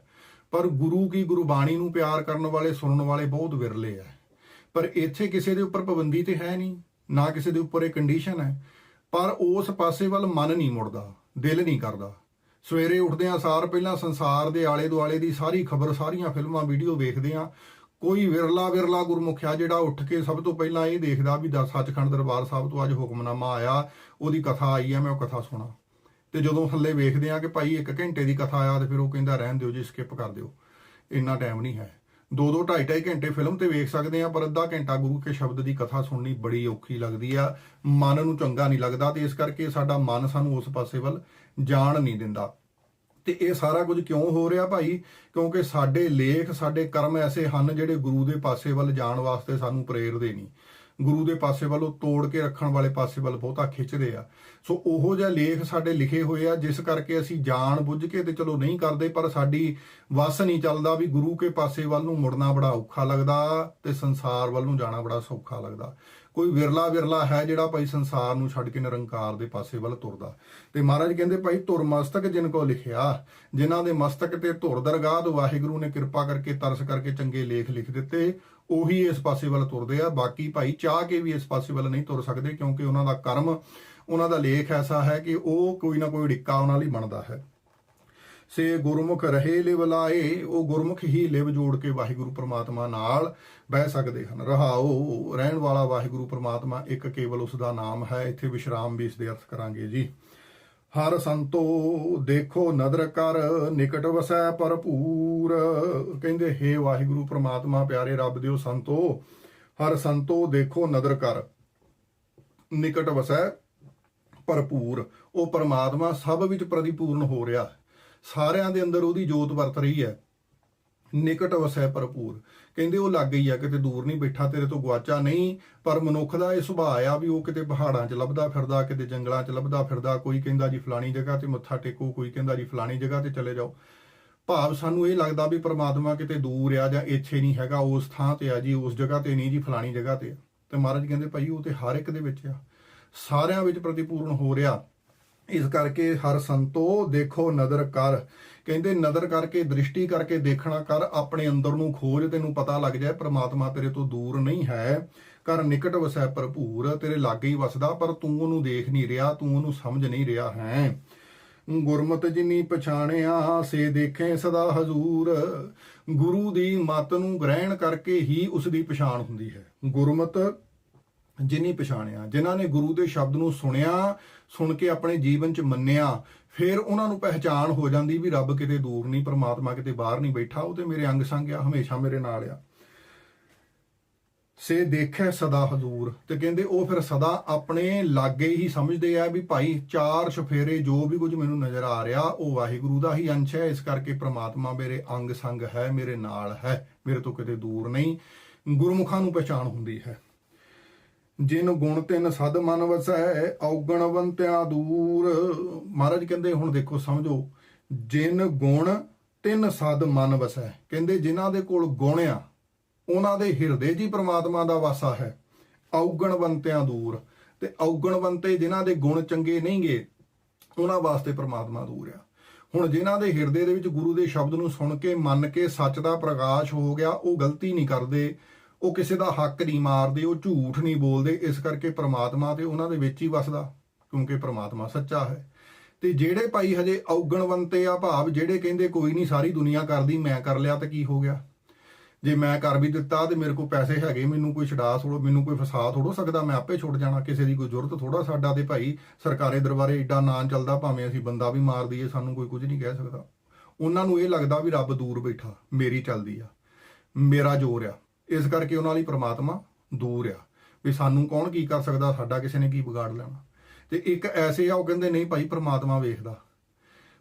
ਪਰ ਗੁਰੂ ਕੀ ਗੁਰਬਾਣੀ ਨੂੰ ਪਿਆਰ ਕਰਨ ਵਾਲੇ, ਸੁਣਨ ਵਾਲੇ ਬਹੁਤ ਵਿਰਲੇ ਆ। ਪਰ ਇੱਥੇ ਕਿਸੇ ਦੇ ਉੱਪਰ ਪਾਬੰਦੀ ਤੇ ਹੈ ਨਹੀਂ, ਨਾ ਕਿਸੇ ਦੇ ਉੱਪਰ ਇਹ ਕੰਡੀਸ਼ਨ ਹੈ। ਪਰ ਉਸ ਪਾਸੇ ਵੱਲ ਮਨ ਨਹੀਂ ਮੁੜਦਾ, ਦਿਲ ਨਹੀਂ ਕਰਦਾ। ਸਵੇਰੇ ਉੱਠਦੇ ਆ ਸਾਰ ਪਹਿਲਾਂ ਸੰਸਾਰ ਦੇ ਆਲੇ ਦੁਆਲੇ ਦੀ ਸਾਰੀ ਖਬਰ, ਸਾਰੀਆਂ ਫਿਲਮਾਂ, ਵੀਡੀਓ ਵੇਖਦੇ ਆ ਕੋਈ ਵਿਰਲਾ ਵਿਰਲਾ ਗੁਰਮੁਖਿਆ ਜਿਹੜਾ ਉੱਠ ਕੇ ਸਭ ਤੋਂ ਪਹਿਲਾਂ ਇਹ ਦੇਖਦਾ ਵੀ ਦਸ ਸੱਚਖੰਡ ਦਰਬਾਰ ਸਾਹਿਬ ਤੋਂ ਅੱਜ ਹੁਕਮਨਾਮਾ ਆਇਆ, ਉਹਦੀ ਕਥਾ ਆਈ ਹੈ, ਮੈਂ ਉਹ ਕਥਾ ਸੁਣਾ। ਤੇ ਜਦੋਂ ਥੱਲੇ ਵੇਖਦੇ ਆ ਕਿ ਭਾਈ 1 ਘੰਟੇ ਦੀ ਕਥਾ ਆਇਆ ਤੇ ਫਿਰ ਉਹ ਕਹਿੰਦਾ, ਰਹਿਣ ਦਿਓ ਜੀ ਸਕਿਪ ਕਰ ਦਿਓ। ਇੰਨਾ ਟਾਈਮ ਨਹੀਂ ਹੈ। ਦੋ ਦੋ, ਢਾਈ ਢਾਈ ਘੰਟੇ ਫਿਲਮ ਤੇ ਵੇਖ ਸਕਦੇ ਆ ਪਰ ਅੱਧਾ ਘੰਟਾ ਗੁਰੂ ਕੇ ਸ਼ਬਦ ਦੀ ਕਥਾ ਸੁਣਨੀ ਬੜੀ ਔਖੀ ਲੱਗਦੀ ਆ। ਮਨ ਨੂੰ ਚੰਗਾ ਨਹੀਂ ਲੱਗਦਾ ਤੇ ਇਸ ਕਰਕੇ ਸਾਡਾ ਮਨ ਸਾਨੂੰ ਉਸ ਪਾਸੇ ਵੱਲ ਜਾਣ ਨਹੀਂ ਦਿੰਦਾ। ਤੇ ਇਹ ਸਾਰਾ ਕੁਝ ਕਿਉਂ ਹੋ ਰਿਹਾ ਭਾਈ? ਕਿਉਂਕਿ ਸਾਡੇ ਲੇਖ, ਸਾਡੇ ਕਰਮ ਐਸੇ ਹਨ ਜਿਹੜੇ ਗੁਰੂ ਦੇ ਪਾਸੇ ਵੱਲ ਜਾਣ ਵਾਸਤੇ ਸਾਨੂੰ ਪ੍ਰੇਰਦੇ ਨਹੀਂ। ਗੁਰੂ ਦੇ ਪਾਸੇ ਵੱਲੋਂ ਤੋੜ ਕੇ ਰੱਖਣ ਵਾਲੇ ਪਾਸੇ ਵੱਲ ਬਹੁਤਾ ਖਿੱਚਦੇ ਆ। ਸੋ ਉਹੋ ਜਿਹਾ ਲੇਖ ਸਾਡੇ ਲਿਖੇ ਹੋਏ ਆ, ਜਿਸ ਕਰਕੇ ਅਸੀਂ ਜਾਣ ਬੁੱਝ ਕੇ ਤੇ ਚਲੋ ਨਹੀਂ ਕਰਦੇ, ਪਰ ਸਾਡੀ ਵਸ ਨਹੀਂ ਚੱਲਦਾ ਵੀ ਗੁਰੂ ਕੇ ਪਾਸੇ ਵੱਲ ਨੂੰ ਮੁੜਨਾ ਬੜਾ ਔਖਾ ਲੱਗਦਾ ਤੇ ਸੰਸਾਰ ਵੱਲ ਨੂੰ ਜਾਣਾ ਬੜਾ ਸੌਖਾ ਲੱਗਦਾ। ਕੋਈ ਵਿਰਲਾ ਵਿਰਲਾ ਹੈ ਜਿਹੜਾ ਭਾਈ ਸੰਸਾਰ ਨੂੰ ਛੱਡ ਕੇ ਨਿਰੰਕਾਰ ਦੇ ਪਾਸੇ ਵੱਲ ਤੁਰਦਾ। ਤੇ ਮਹਾਰਾਜ ਕਹਿੰਦੇ, ਭਾਈ ਧੁਰ ਮਸਤਕ ਜਿਨ ਕੋ ਲਿਖਿਆ, ਜਿਨ੍ਹਾਂ ਦੇ ਮਸਤਕ ਤੇ ਧੁਰ ਦਰਗਾਹ, ਵਾਹਿਗੁਰੂ ਨੇ ਕਿਰਪਾ ਕਰਕੇ ਤਰਸ ਕਰਕੇ ਚੰਗੇ ਲੇਖ ਲਿਖ ਦਿੱਤੇ, ਉਹੀ ਇਸ ਪਾਸੇ ਵੱਲ ਤੁਰਦੇ ਆ। ਬਾਕੀ ਭਾਈ ਚਾਹ ਕੇ ਵੀ ਇਸ ਪਾਸੇ ਵੱਲ ਨਹੀਂ ਤੁਰ ਸਕਦੇ, ਕਿਉਂਕਿ ਉਹਨਾਂ ਦਾ ਕਰਮ, ਉਹਨਾਂ ਦਾ ਲੇਖ ਐਸਾ ਹੈ ਕਿ ਉਹ ਕੋਈ ਨਾ ਕੋਈ ਢਿੱਕਾ ਉਹਨਾਂ ਲਈ ਬਣਦਾ ਹੈ। ਸੇ ਗੁਰਮੁਖ ਰਹੇ ਲਿਵ ਲਾਏ, ਉਹ ਗੁਰਮੁਖ ਹੀ ਲਿਵ ਜੋੜ ਕੇ ਵਾਹਿਗੁਰੂ ਪ੍ਰਮਾਤਮਾ ਨਾਲ ਬਹਿ ਸਕਦੇ ਹਨ। ਰਹਾਓ, ਰਹਿਣ ਵਾਲਾ ਵਾਹਿਗੁਰੂ ਪ੍ਰਮਾਤਮਾ ਇੱਕ ਕੇਵਲ ਉਸ ਦਾ ਨਾਮ ਹੈ, ਇੱਥੇ ਵਿਸ਼ਰਾਮ ਵੀ ਇਸ ਦੇ ਅਰਥ ਕਰਾਂਗੇ ਜੀ। ਹਰ ਸੰਤੋ ਦੇਖੋ ਨਦਰ ਕਰ, ਨਿਕਟ ਵਸੈ ਭਰਪੂਰ। ਕਹਿੰਦੇ, ਹੇ ਵਾਹਿਗੁਰੂ ਪ੍ਰਮਾਤਮਾ, ਪਿਆਰੇ ਰੱਬ ਦਿਓ ਸੰਤੋ, ਹਰ ਸੰਤੋ ਦੇਖੋ ਨਦਰ ਕਰ, ਨਿਕਟ ਵਸੈ ਭਰਪੂਰ। ਉਹ ਪ੍ਰਮਾਤਮਾ ਸਭ ਵਿੱਚ ਪ੍ਰਤੀਪੂਰਨ ਹੋ ਰਿਹਾ। ਸਾਰਿਆਂ ਦੇ ਅੰਦਰ ਉਹਦੀ ਜੋਤ ਵਰਤ ਰਹੀ ਹੈ। ਨਿਕਟ ਵਸੈ ਭਰਪੂਰ। ਕਹਿੰਦੇ ਉਹ ਲੱਗ ਗਈ ਆ, ਕਿਤੇ ਦੂਰ ਨਹੀਂ ਬੈਠਾ, ਤੇਰੇ ਤੋਂ ਗਵਾਚਾ ਨਹੀਂ। ਪਰ ਮਨੁੱਖ ਦਾ ਇਹ ਸੁਭਾਅ ਆ ਵੀ ਉਹ ਕਿਤੇ ਪਹਾੜਾਂ 'ਚ ਲੱਭਦਾ ਫਿਰਦਾ, ਕਿਤੇ ਜੰਗਲਾਂ 'ਚ ਲੱਭਦਾ ਫਿਰਦਾ, ਕੋਈ ਕਹਿੰਦਾ ਜੀ ਫਲਾਣੀ ਜਗ੍ਹਾ ਤੇ ਮੱਥਾ ਟੇਕੋ, ਕੋਈ ਕਹਿੰਦਾ ਜੀ ਫਲਾਣੀ ਜਗ੍ਹਾ ਤੇ ਚਲੇ ਜਾਓ। ਭਾਵ ਸਾਨੂੰ ਇਹ ਲੱਗਦਾ ਵੀ ਪ੍ਰਮਾਤਮਾ ਕਿਤੇ ਦੂਰ ਆ ਜਾਂ ਇੱਥੇ ਨਹੀਂ ਹੈਗਾ, ਉਸ ਥਾਂ ਤੇ ਆ ਜੀ, ਉਸ ਜਗ੍ਹਾ ਤੇ ਨਹੀਂ ਜੀ, ਫਲਾਣੀ ਜਗ੍ਹਾ ਤੇ ਆ। ਤੇ ਮਹਾਰਾਜ ਕਹਿੰਦੇ ਭਾਈ ਉਹ ਤੇ ਹਰ ਇੱਕ ਦੇ ਵਿੱਚ ਆ। ਸਾਰਿਆਂ ਵਿੱਚ ਪ੍ਰਤੀਪੂਰਨ ਹੋ ਰਿਹਾ। ਇਸ ਕਰਕੇ ਹਰ ਸੰਤੋ ਦੇਖੋ ਨਦਰ ਕਰ। ਕਹਿੰਦੇ ਨਦਰ ਕਰਕੇ, ਦ੍ਰਿਸ਼ਟੀ ਕਰਕੇ ਦੇਖਣਾ ਕਰ, ਆਪਣੇ ਅੰਦਰ ਨੂੰ ਖੋਜ ਤੈਨੂੰ ਪਤਾ ਲੱਗ ਜਾਏ, ਪ੍ਰਮਾਤਮਾ ਤੇਰੇ ਤੋਂ ਦੂਰ ਨਹੀਂ ਹੈ। ਕਰ ਨਿਕਟ ਵਸੈ ਭਰਪੂਰ, ਤੇਰੇ ਲਾਗੇ ਹੀ ਵਸਦਾ, ਪਰ ਤੂੰ ਉਹਨੂੰ ਦੇਖ ਨਹੀਂ ਰਿਹਾ, ਤੂੰ ਉਹਨੂੰ ਸਮਝ ਨਹੀਂ ਰਿਹਾ ਹੈ। ਗੁਰਮਤਿ ਜਿਨੀ ਪਛਾਣਿਆ, ਸੇ ਦੇਖੇ ਸਦਾ ਹਜ਼ੂਰ। ਗੁਰੂ ਦੀ ਮਤ ਨੂੰ ਗ੍ਰਹਿਣ ਕਰਕੇ ਹੀ ਉਸ ਦੀ ਪਛਾਣ ਹੁੰਦੀ ਹੈ। ਗੁਰਮਤ ਜਿਨੀ ਪਛਾਣਿਆ, ਜਿਨ੍ਹਾਂ ਨੇ ਗੁਰੂ ਦੇ ਸ਼ਬਦ ਨੂੰ ਸੁਣਿਆ ਸੁਣ ਕੇ ਆਪਣੇ ਜੀਵਨ 'ਚ ਮੰਨਿਆ, ਫਿਰ ਉਹਨਾਂ ਨੂੰ ਪਹਿਚਾਣ ਹੋ ਜਾਂਦੀ ਵੀ ਰੱਬ ਕਿਤੇ ਦੂਰ ਨਹੀਂ, ਪਰਮਾਤਮਾ ਕਿਤੇ ਬਾਹਰ ਨਹੀਂ ਬੈਠਾ, ਉਹ ਤੇ ਮੇਰੇ ਅੰਗ ਸੰਗ ਆ, ਹਮੇਸ਼ਾ ਮੇਰੇ ਨਾਲ ਆ। ਸੇ ਦੇਖੈ ਸਦਾ ਹਜ਼ੂਰ, ਤੇ ਕਹਿੰਦੇ ਉਹ ਫਿਰ ਸਦਾ ਆਪਣੇ ਲਾਗੇ ਹੀ ਸਮਝਦੇ ਆ ਵੀ ਭਾਈ ਚਾਰ ਸ਼ਫੇਰੇ ਜੋ ਵੀ ਕੁਝ ਮੈਨੂੰ ਨਜ਼ਰ ਆ ਰਿਹਾ, ਉਹ ਵਾਹਿਗੁਰੂ ਦਾ ਹੀ ਅੰਸ਼ ਹੈ, ਇਸ ਕਰਕੇ ਪ੍ਰਮਾਤਮਾ ਮੇਰੇ ਅੰਗ ਸੰਗ ਹੈ, ਮੇਰੇ ਨਾਲ ਹੈ, ਮੇਰੇ ਤੋਂ ਕਿਤੇ ਦੂਰ ਨਹੀਂ। ਗੁਰਮੁਖਾਂ ਨੂੰ ਪਛਾਣ ਹੁੰਦੀ ਹੈ। ਜਿਨ ਗੁਣ ਤਿੰਨ ਸਦ ਮਨ ਵਸੈ ਔਗਣਵੰਤਿਆ ਦੂਰ। ਮਹਾਰਾਜ ਕਹਿੰਦੇ, ਹੁਣ ਦੇਖੋ, ਸਮਝੋ, ਜਿਨ ਗੁਣ ਤਿੰਨ ਸਦ ਮਨ ਵਸੈ। ਕਹਿੰਦੇ, ਜਿਨ੍ਹਾਂ ਦੇ ਕੋਲ ਗੁਣ ਆ, ਉਹਨਾਂ ਦੇ ਹਿਰਦੇ 'ਚ ਹੀ ਪ੍ਰਮਾਤਮਾ ਦਾ ਵਾਸਾ ਹੈ ਔਗਣਵੰਤਿਆਂ ਦੂਰ। ਤੇ ਔਗਣਵੰਤੇ ਜਿਨ੍ਹਾਂ ਦੇ ਗੁਣ ਚੰਗੇ ਨਹੀਂਗੇ ਉਹਨਾਂ ਵਾਸਤੇ ਪ੍ਰਮਾਤਮਾ ਦੂਰ ਆ। ਹੁਣ ਜਿਨ੍ਹਾਂ ਦੇ ਹਿਰਦੇ ਦੇ ਵਿੱਚ ਗੁਰੂ ਦੇ ਸ਼ਬਦ ਨੂੰ ਸੁਣ ਕੇ, ਮੰਨ ਕੇ ਸੱਚ ਦਾ ਪ੍ਰਕਾਸ਼ ਹੋ ਗਿਆ, ਉਹ ਗਲਤੀ ਨਹੀਂ ਕਰਦੇ। ਉਹ ਕਿਸੇ ਦਾ ਹੱਕ ਨਹੀਂ ਮਾਰਦੇ, ਉਹ ਝੂਠ ਨਹੀਂ ਬੋਲਦੇ, ਇਸ ਕਰਕੇ ਪ੍ਰਮਾਤਮਾ ਤੇ ਉਹਨਾਂ ਦੇ ਵਿੱਚ ਹੀ ਵਸਦਾ, ਕਿਉਂਕਿ ਪ੍ਰਮਾਤਮਾ ਸੱਚਾ ਹੈ। ਤੇ ਜਿਹੜੇ ਭਾਈ ਹਜੇ ਔਗਣਵੰਤੇ ਆ ਭਾਵ, ਜਿਹੜੇ ਕਹਿੰਦੇ ਕੋਈ ਨਹੀਂ, ਸਾਰੀ ਦੁਨੀਆ ਕਰਦੀ, ਮੈਂ ਕਰ ਲਿਆ ਤਾਂ ਕੀ ਹੋ ਗਿਆ? ਜੇ ਮੈਂ ਕਰ ਵੀ ਦਿੱਤਾ ਤੇ ਮੇਰੇ ਕੋਲ ਪੈਸੇ ਹੈਗੇ, ਮੈਨੂੰ ਕੋਈ ਛਡਾ ਥੋੜੋ ਮੈਨੂੰ ਕੋਈ ਫਸਾ ਥੋੜੋ ਸਕਦਾ, ਮੈਂ ਆਪੇ ਛੁੱਟ ਜਾਣਾ। ਕਿਸੇ ਦੀ ਕੋਈ ਜ਼ਰੂਰਤ ਥੋੜਾ ਸਾਡਾ ਤੇ ਭਾਈ ਸਰਕਾਰੀ ਦਰਬਾਰੇ ਏਡਾ ਨਾਂ ਚੱਲਦਾ, ਭਾਵੇਂ ਅਸੀਂ ਬੰਦਾ ਵੀ ਮਾਰ ਦਈਏ, ਸਾਨੂੰ ਕੋਈ ਕੁਝ ਨਹੀਂ ਕਹਿ ਸਕਦਾ। ਉਹਨਾਂ ਨੂੰ ਇਹ ਲੱਗਦਾ ਵੀ ਰੱਬ ਦੂਰ ਬੈਠਾ, ਮੇਰੀ ਚੱਲਦੀ ਆ, ਮੇਰਾ ਜ਼ੋਰ ਆ। ਇਸ ਕਰਕੇ ਉਹਨਾਂ ਲਈ ਪ੍ਰਮਾਤਮਾ ਦੂਰ ਆ ਵੀ ਸਾਨੂੰ ਕੌਣ ਕੀ ਕਰ ਸਕਦਾ, ਸਾਡਾ ਕਿਸੇ ਨੇ ਕੀ ਵਿਗਾੜ ਲੈਣਾ। ਤੇ ਇੱਕ ਐਸੇ ਆ, ਉਹ ਕਹਿੰਦੇ ਨਹੀਂ ਭਾਈ ਪ੍ਰਮਾਤਮਾ ਵੇਖਦਾ।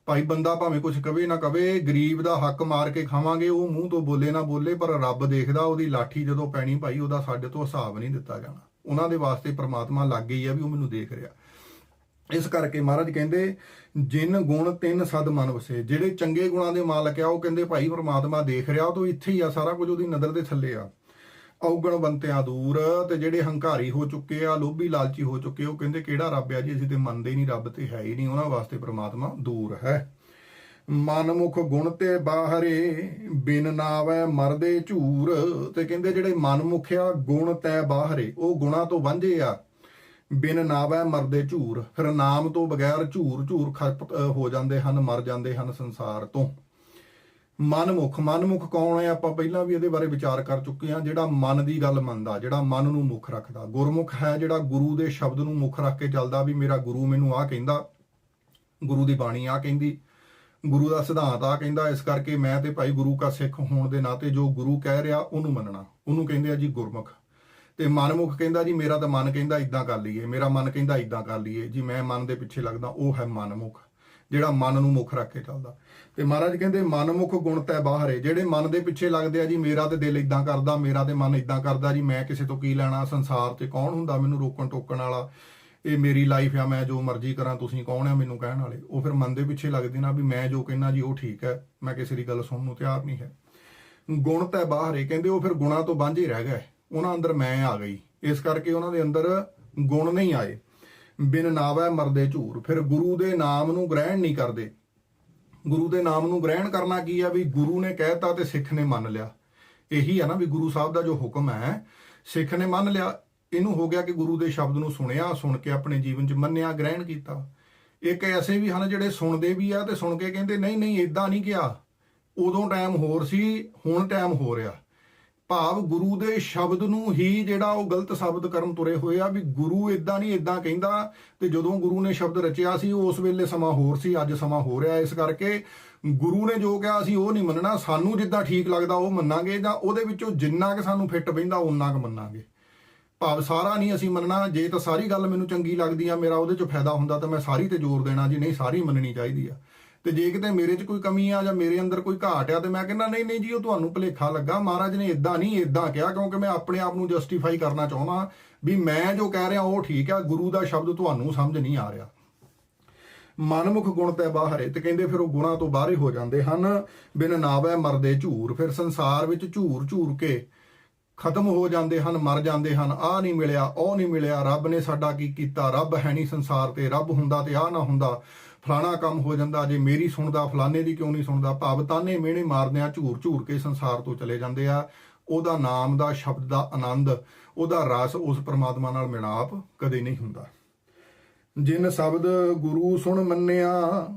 ਭਾਈ ਬੰਦਾ ਭਾਵੇਂ ਕੁਝ ਕਵੇ ਨਾ ਕਵੇ, ਗਰੀਬ ਦਾ ਹੱਕ ਮਾਰ ਕੇ ਖਾਵਾਂਗੇ, ਉਹ ਮੂੰਹ ਤੋਂ ਬੋਲੇ ਨਾ ਬੋਲੇ, ਪਰ ਰੱਬ ਦੇਖਦਾ ਉਹਦੀ ਲਾਠੀ ਜਦੋਂ ਪੈਣੀ ਭਾਈ, ਉਹਦਾ ਸਾਡੇ ਤੋਂ ਹਿਸਾਬ ਨਹੀਂ ਦਿੱਤਾ ਜਾਣਾ। ਉਹਨਾਂ ਦੇ ਵਾਸਤੇ ਪ੍ਰਮਾਤਮਾ ਲੱਗ ਗਈ ਆ ਵੀ ਉਹ ਮੈਨੂੰ ਦੇਖ ਰਿਹਾ। ਇਸ ਕਰਕੇ ਮਹਾਰਾਜ ਕਹਿੰਦੇ ਜਿਨ ਗੁਣ, ਤਿੰਨ ਸਦ ਮਨ ਵਸੇ। ਜਿਹੜੇ ਚੰਗੇ ਗੁਣਾਂ ਦੇ ਮਾਲਕ ਆ, ਉਹ ਕਹਿੰਦੇ ਭਾਈ ਪ੍ਰਮਾਤਮਾ ਦੇਖ ਰਿਹਾ ਉਹ ਤੋਂ ਇੱਥੇ ਹੀ ਆ, ਸਾਰਾ ਕੁਝ ਉਹਦੀ ਨਜ਼ਰ ਦੇ ਥੱਲੇ ਆ। ਔਗਣ ਬੰਤਿਆਂ ਦੂਰ, ਤੇ ਜਿਹੜੇ ਹੰਕਾਰੀ ਹੋ ਚੁੱਕੇ ਆ, ਲੋਭੀ ਲਾਲਚੀ ਹੋ ਚੁੱਕੇ, ਉਹ ਕਹਿੰਦੇ ਕਿਹੜਾ ਰੱਬ ਆ ਜੀ, ਅਸੀਂ ਤੇ ਮੰਨਦੇ ਹੀ ਨਹੀਂ, ਰੱਬ ਤੇ ਹੈ ਹੀ ਨਹੀਂ, ਉਹਨਾਂ ਵਾਸਤੇ ਪ੍ਰਮਾਤਮਾ ਦੂਰ ਹੈ। ਮਨਮੁਖ ਗੁਣ ਤੇ ਬਾਹਰੇ, ਬਿਨ ਨਾਵੈ ਮਰਦੇ ਝੂਰ, ਤੇ ਕਹਿੰਦੇ ਜਿਹੜੇ ਮਨਮੁਖ ਆ, ਗੁਣ ਤੈ ਬਾਹਰੇ, ਉਹ ਗੁਣਾ ਤੋਂ ਵਾਂਝੇ ਆ। ਬਿਨ ਨਾਵੈ ਮਰਦੇ ਝੂਰ, ਫਿਰ ਨਾਮ ਤੋਂ ਬਗੈਰ ਝੂਰ ਝੂਰ ਖਪਤ ਹੋ ਜਾਂਦੇ ਹਨ, ਮਰ ਜਾਂਦੇ ਹਨ ਸੰਸਾਰ ਤੋਂ। ਮਨਮੁਖ ਮਨਮੁਖ ਕੌਣ ਹੈ? ਆਪਾਂ ਪਹਿਲਾਂ ਵੀ ਇਹਦੇ ਬਾਰੇ ਵਿਚਾਰ ਕਰ ਚੁੱਕੇ ਹਾਂ, ਜਿਹੜਾ ਮਨ ਦੀ ਗੱਲ ਮੰਨਦਾ, ਜਿਹੜਾ ਮਨ ਨੂੰ ਮੁੱਖ ਰੱਖਦਾ। ਗੁਰਮੁਖ ਹੈ ਜਿਹੜਾ ਗੁਰੂ ਦੇ ਸ਼ਬਦ ਨੂੰ ਮੁੱਖ ਰੱਖ ਕੇ ਚੱਲਦਾ ਵੀ ਮੇਰਾ ਗੁਰੂ ਮੈਨੂੰ ਆਹ ਕਹਿੰਦਾ, ਗੁਰੂ ਦੀ ਬਾਣੀ ਆ ਕਹਿੰਦੀ, ਗੁਰੂ ਦਾ ਸਿਧਾਂਤ ਆ ਕਹਿੰਦਾ, ਇਸ ਕਰਕੇ ਮੈਂ ਤੇ ਭਾਈ ਗੁਰੂ ਕਾ ਸਿੱਖ ਹੋਣ ਦੇ ਨਾਤੇ ਜੋ ਗੁਰੂ ਕਹਿ ਰਿਹਾ, ਉਹਨੂੰ ਮੰਨਣਾ। ਉਹਨੂੰ ਕਹਿੰਦੇ ਆ ਜੀ ਗੁਰਮੁਖ। ਤੇ ਮਨਮੁਖ ਕਹਿੰਦਾ ਜੀ, ਮੇਰਾ ਤਾਂ ਮਨ ਕਹਿੰਦਾ ਇਦਾਂ ਕਰ ਲਈਏ, ਮੇਰਾ ਮਨ ਕਹਿੰਦਾ ਇਦਾਂ ਕਰ ਲਈਏ। ਜੀ, ਮੈਂ ਮਨ ਦੇ ਪਿੱਛੇ ਲੱਗਦਾ, ਉਹ ਹੈ ਮਨਮੁਖ, ਜਿਹੜਾ ਮਨ ਨੂੰ ਮੁੱਖ ਰੱਖ ਕੇ ਚੱਲਦਾ। ਤੇ ਮਹਾਰਾਜ ਕਹਿੰਦੇ, ਮਨਮੁਖ ਗੁਣ ਤੈ ਬਾਹਰੇ ਜਿਹੜੇ ਮਨ ਦੇ ਪਿੱਛੇ ਲੱਗਦੇ ਆ ਜੀ, ਮੇਰਾ ਤੇ ਦਿਲ ਇਦਾਂ ਕਰਦਾ, ਮੇਰਾ ਤੇ ਮਨ ਇਦਾਂ ਕਰਦਾ ਜੀ, ਮੈਂ ਕਿਸੇ ਤੋਂ ਕੀ ਲੈਣਾ, ਸੰਸਾਰ ਤੇ ਕੌਣ ਹੁੰਦਾ ਮੈਨੂੰ ਰੋਕਣ ਟੋਕਣ ਵਾਲਾ? ਇਹ ਮੇਰੀ ਲਾਈਫ ਆ, ਮੈਂ ਜੋ ਮਰਜ਼ੀ ਕਰਾਂ, ਤੁਸੀਂ ਕੌਣ ਆ ਮੈਨੂੰ ਕਹਿਣ ਵਾਲੇ? ਉਹ ਫਿਰ ਮਨ ਦੇ ਪਿੱਛੇ ਲੱਗਦੇ ਨਾ ਵੀ ਮੈਂ ਜੋ ਕਹਿਣਾ ਜੀ, ਉਹ ਠੀਕ ਹੈ, ਮੈਂ ਕਿਸੇ ਦੀ ਗੱਲ ਸੁਣਨ ਨੂੰ ਤਿਆਰ ਨਹੀਂ ਹੈ। ਗੁਣ ਤੈ ਬਾਹਰੇ ਕਹਿੰਦੇ ਉਹ ਫਿਰ ਗੁਣਾ ਤੋਂ ਵਾਂਝੇ ਰਹਿ ਗਏ। ਉਹਨਾਂ ਅੰਦਰ ਮੈਂ ਆ ਗਈ। ਇਸ ਕਰਕੇ ਉਹਨਾਂ ਦੇ ਅੰਦਰ ਗੁਣ ਨਹੀਂ ਆਏ। ਬਿਨ ਨਾਵੈ ਮਰਦੇ ਝੂਰ ਫਿਰ ਗੁਰੂ ਦੇ ਨਾਮ ਨੂੰ ਗ੍ਰਹਿਣ ਨਹੀਂ ਕਰਦੇ। ਗੁਰੂ ਦੇ ਨਾਮ ਨੂੰ ਗ੍ਰਹਿਣ ਕਰਨਾ ਕੀ ਆ? ਵੀ ਗੁਰੂ ਨੇ ਕਹਿਤਾ ਤੇ ਸਿੱਖ ਨੇ ਮੰਨ ਲਿਆ। ਇਹੀ ਆ ਨਾ ਵੀ ਗੁਰੂ ਸਾਹਿਬ ਦਾ ਜੋ ਹੁਕਮ ਹੈ, ਸਿੱਖ ਨੇ ਮੰਨ ਲਿਆ। ਇਹਨੂੰ ਹੋ ਗਿਆ ਕਿ ਗੁਰੂ ਦੇ ਸ਼ਬਦ ਨੂੰ ਸੁਣਿਆ, ਸੁਣ ਕੇ ਆਪਣੇ ਜੀਵਨ 'ਚ ਮੰਨਿਆ, ਗ੍ਰਹਿਣ ਕੀਤਾ। ਇੱਕ ਐਸੇ ਵੀ ਹਨ ਜਿਹੜੇ ਸੁਣਦੇ ਵੀ ਆ ਤੇ ਸੁਣ ਕੇ ਕਹਿੰਦੇ, ਨਹੀਂ ਨਹੀਂ ਇਦਾਂ ਨਹੀਂ ਕਿਹਾ। ਉਦੋਂ ਟਾਈਮ ਹੋਰ ਸੀ, ਹੁਣ ਟਾਈਮ ਹੋ ਰਿਹਾ ਭਾਵ ਗੁਰੂ ਦੇ ਸ਼ਬਦ ਨੂੰ ਹੀ ਜਿਹੜਾ ਉਹ ਗਲਤ ਸਾਬਤ ਕਰਨ ਤੁਰੇ ਹੋਏ ਆ, ਵੀ ਗੁਰੂ ਇਦਾਂ ਨਹੀਂ ਇਦਾਂ ਕਹਿੰਦਾ। ਤੇ ਜਦੋਂ ਗੁਰੂ ਨੇ ਸ਼ਬਦ ਰਚਿਆ ਸੀ ਉਸ ਵੇਲੇ ਸਮਾਂ ਹੋਰ ਸੀ, ਅੱਜ ਸਮਾਂ ਹੋ ਰਿਹਾ ਇਸ ਕਰਕੇ। ਗੁਰੂ ਨੇ ਜੋ ਕਿਹਾ ਅਸੀਂ ਉਹ ਨਹੀਂ ਮੰਨਣਾ। ਸਾਨੂੰ ਜਿੱਦਾਂ ਠੀਕ ਲੱਗਦਾ, ਉਹ ਮੰਨਾਂਗੇ ਜਾਂ ਉਹਦੇ ਵਿੱਚੋਂ ਜਿੰਨਾ ਕਿ ਸਾਨੂੰ ਫਿੱਟ ਬੈਂਦਾ ਉਨਾ ਕੁ ਮੰਨਾਂਗੇ। ਭਾਵ ਸਾਰਾ ਨਹੀਂ ਅਸੀਂ ਮੰਨਣਾ। ਜੇ ਤਾਂ ਸਾਰੀ ਗੱਲ ਮੈਨੂੰ ਚੰਗੀ ਲੱਗਦੀ ਆ, ਮੇਰਾ ਉਹਦੇ 'ਚ ਫਾਇਦਾ ਹੁੰਦਾ, ਤਾਂ ਮੈਂ ਸਾਰੀ ਤੇ ਜ਼ੋਰ ਦੇਣਾ। ਜੀ ਨਹੀਂ, ਸਾਰੀ ਮੰਨਣੀ ਚਾਹੀਦੀ ਆ। ਤੇ ਜੇ ਕਿਤੇ ਮੇਰੇ 'ਚ ਕੋਈ ਕਮੀ ਆ ਜਾਂ ਮੇਰੇ ਅੰਦਰ ਕੋਈ ਘਾਟ ਆ ਤੇ ਮੈਂ ਕਹਿੰਦਾ, ਨਹੀਂ ਨਹੀਂ ਜੀ, ਉਹ ਤੁਹਾਨੂੰ ਭੁਲੇਖਾ ਲੱਗਾ। ਮਹਾਰਾਜ ਨੇ ਇਦਾਂ ਨਹੀਂ ਇਦਾਂ ਕਿਹਾ, ਕਿਉਂਕਿ ਮੈਂ ਆਪਣੇ ਆਪ ਨੂੰ ਜਸਟੀਫਾਈ ਕਰਨਾ ਚਾਹੁੰਦਾ ਵੀ ਮੈਂ ਜੋ ਕਹਿ ਰਿਹਾ ਉਹ ਠੀਕ ਆ, ਗੁਰੂ ਦਾ ਸ਼ਬਦ ਤੁਹਾਨੂੰ ਸਮਝ ਨਹੀਂ ਆ ਰਿਹਾ। ਮਨਮੁਖ ਗੁਣ ਤੇ ਬਾਹਰੇ ਤੇ ਕਹਿੰਦੇ ਫਿਰ ਉਹ ਗੁਣਾ ਤੋਂ ਬਾਹਰੇ ਹੋ ਜਾਂਦੇ ਹਨ। ਬਿਨ ਨਾਵੈ ਮਰਦੇ ਝੂਰ, ਫਿਰ ਸੰਸਾਰ ਵਿੱਚ ਝੂਰ ਝੂਰ ਕੇ ਖਤਮ ਹੋ ਜਾਂਦੇ ਹਨ, ਮਰ ਜਾਂਦੇ ਹਨ। ਆ ਨਹੀਂ ਮਿਲਿਆ, ਉਹ ਨਹੀਂ ਮਿਲਿਆ, ਰੱਬ ਨੇ ਸਾਡਾ ਕੀ ਕੀਤਾ? ਰੱਬ ਹੈ ਨਹੀਂ ਸੰਸਾਰ ਤੇ, ਰੱਬ ਹੁੰਦਾ ਤੇ ਆ ਨਾ ਹੁੰਦਾ। ਫਲਾਣਾ ਕੰਮ ਹੋ ਜਾਂਦਾ, ਜੇ ਮੇਰੀ ਸੁਣਦਾ, ਫਲਾਣੇ ਦੀ ਕਿਉਂ ਨਹੀਂ ਸੁਣਦਾ? ਭਾਵ ਤਾਨੇ ਮਿਹਣੇ ਮਾਰਦਿਆਂ ਝੂਰ ਝੂਰ ਕੇ ਸੰਸਾਰ ਤੋਂ ਚਲੇ ਜਾਂਦੇ ਆ। ਉਹਦਾ ਨਾਮ ਦਾ ਸ਼ਬਦ ਦਾ ਆਨੰਦ, ਉਹਦਾ ਰਸ ਉਸ ਪ੍ਰਮਾਤਮਾ ਨਾਲ ਮਿਲਾਪ ਕਦੇ ਨਹੀਂ ਹੁੰਦਾ। ਜਿਨ ਸ਼ਬਦ ਗੁਰੂ ਸੁਣ ਮੰਨਿਆ,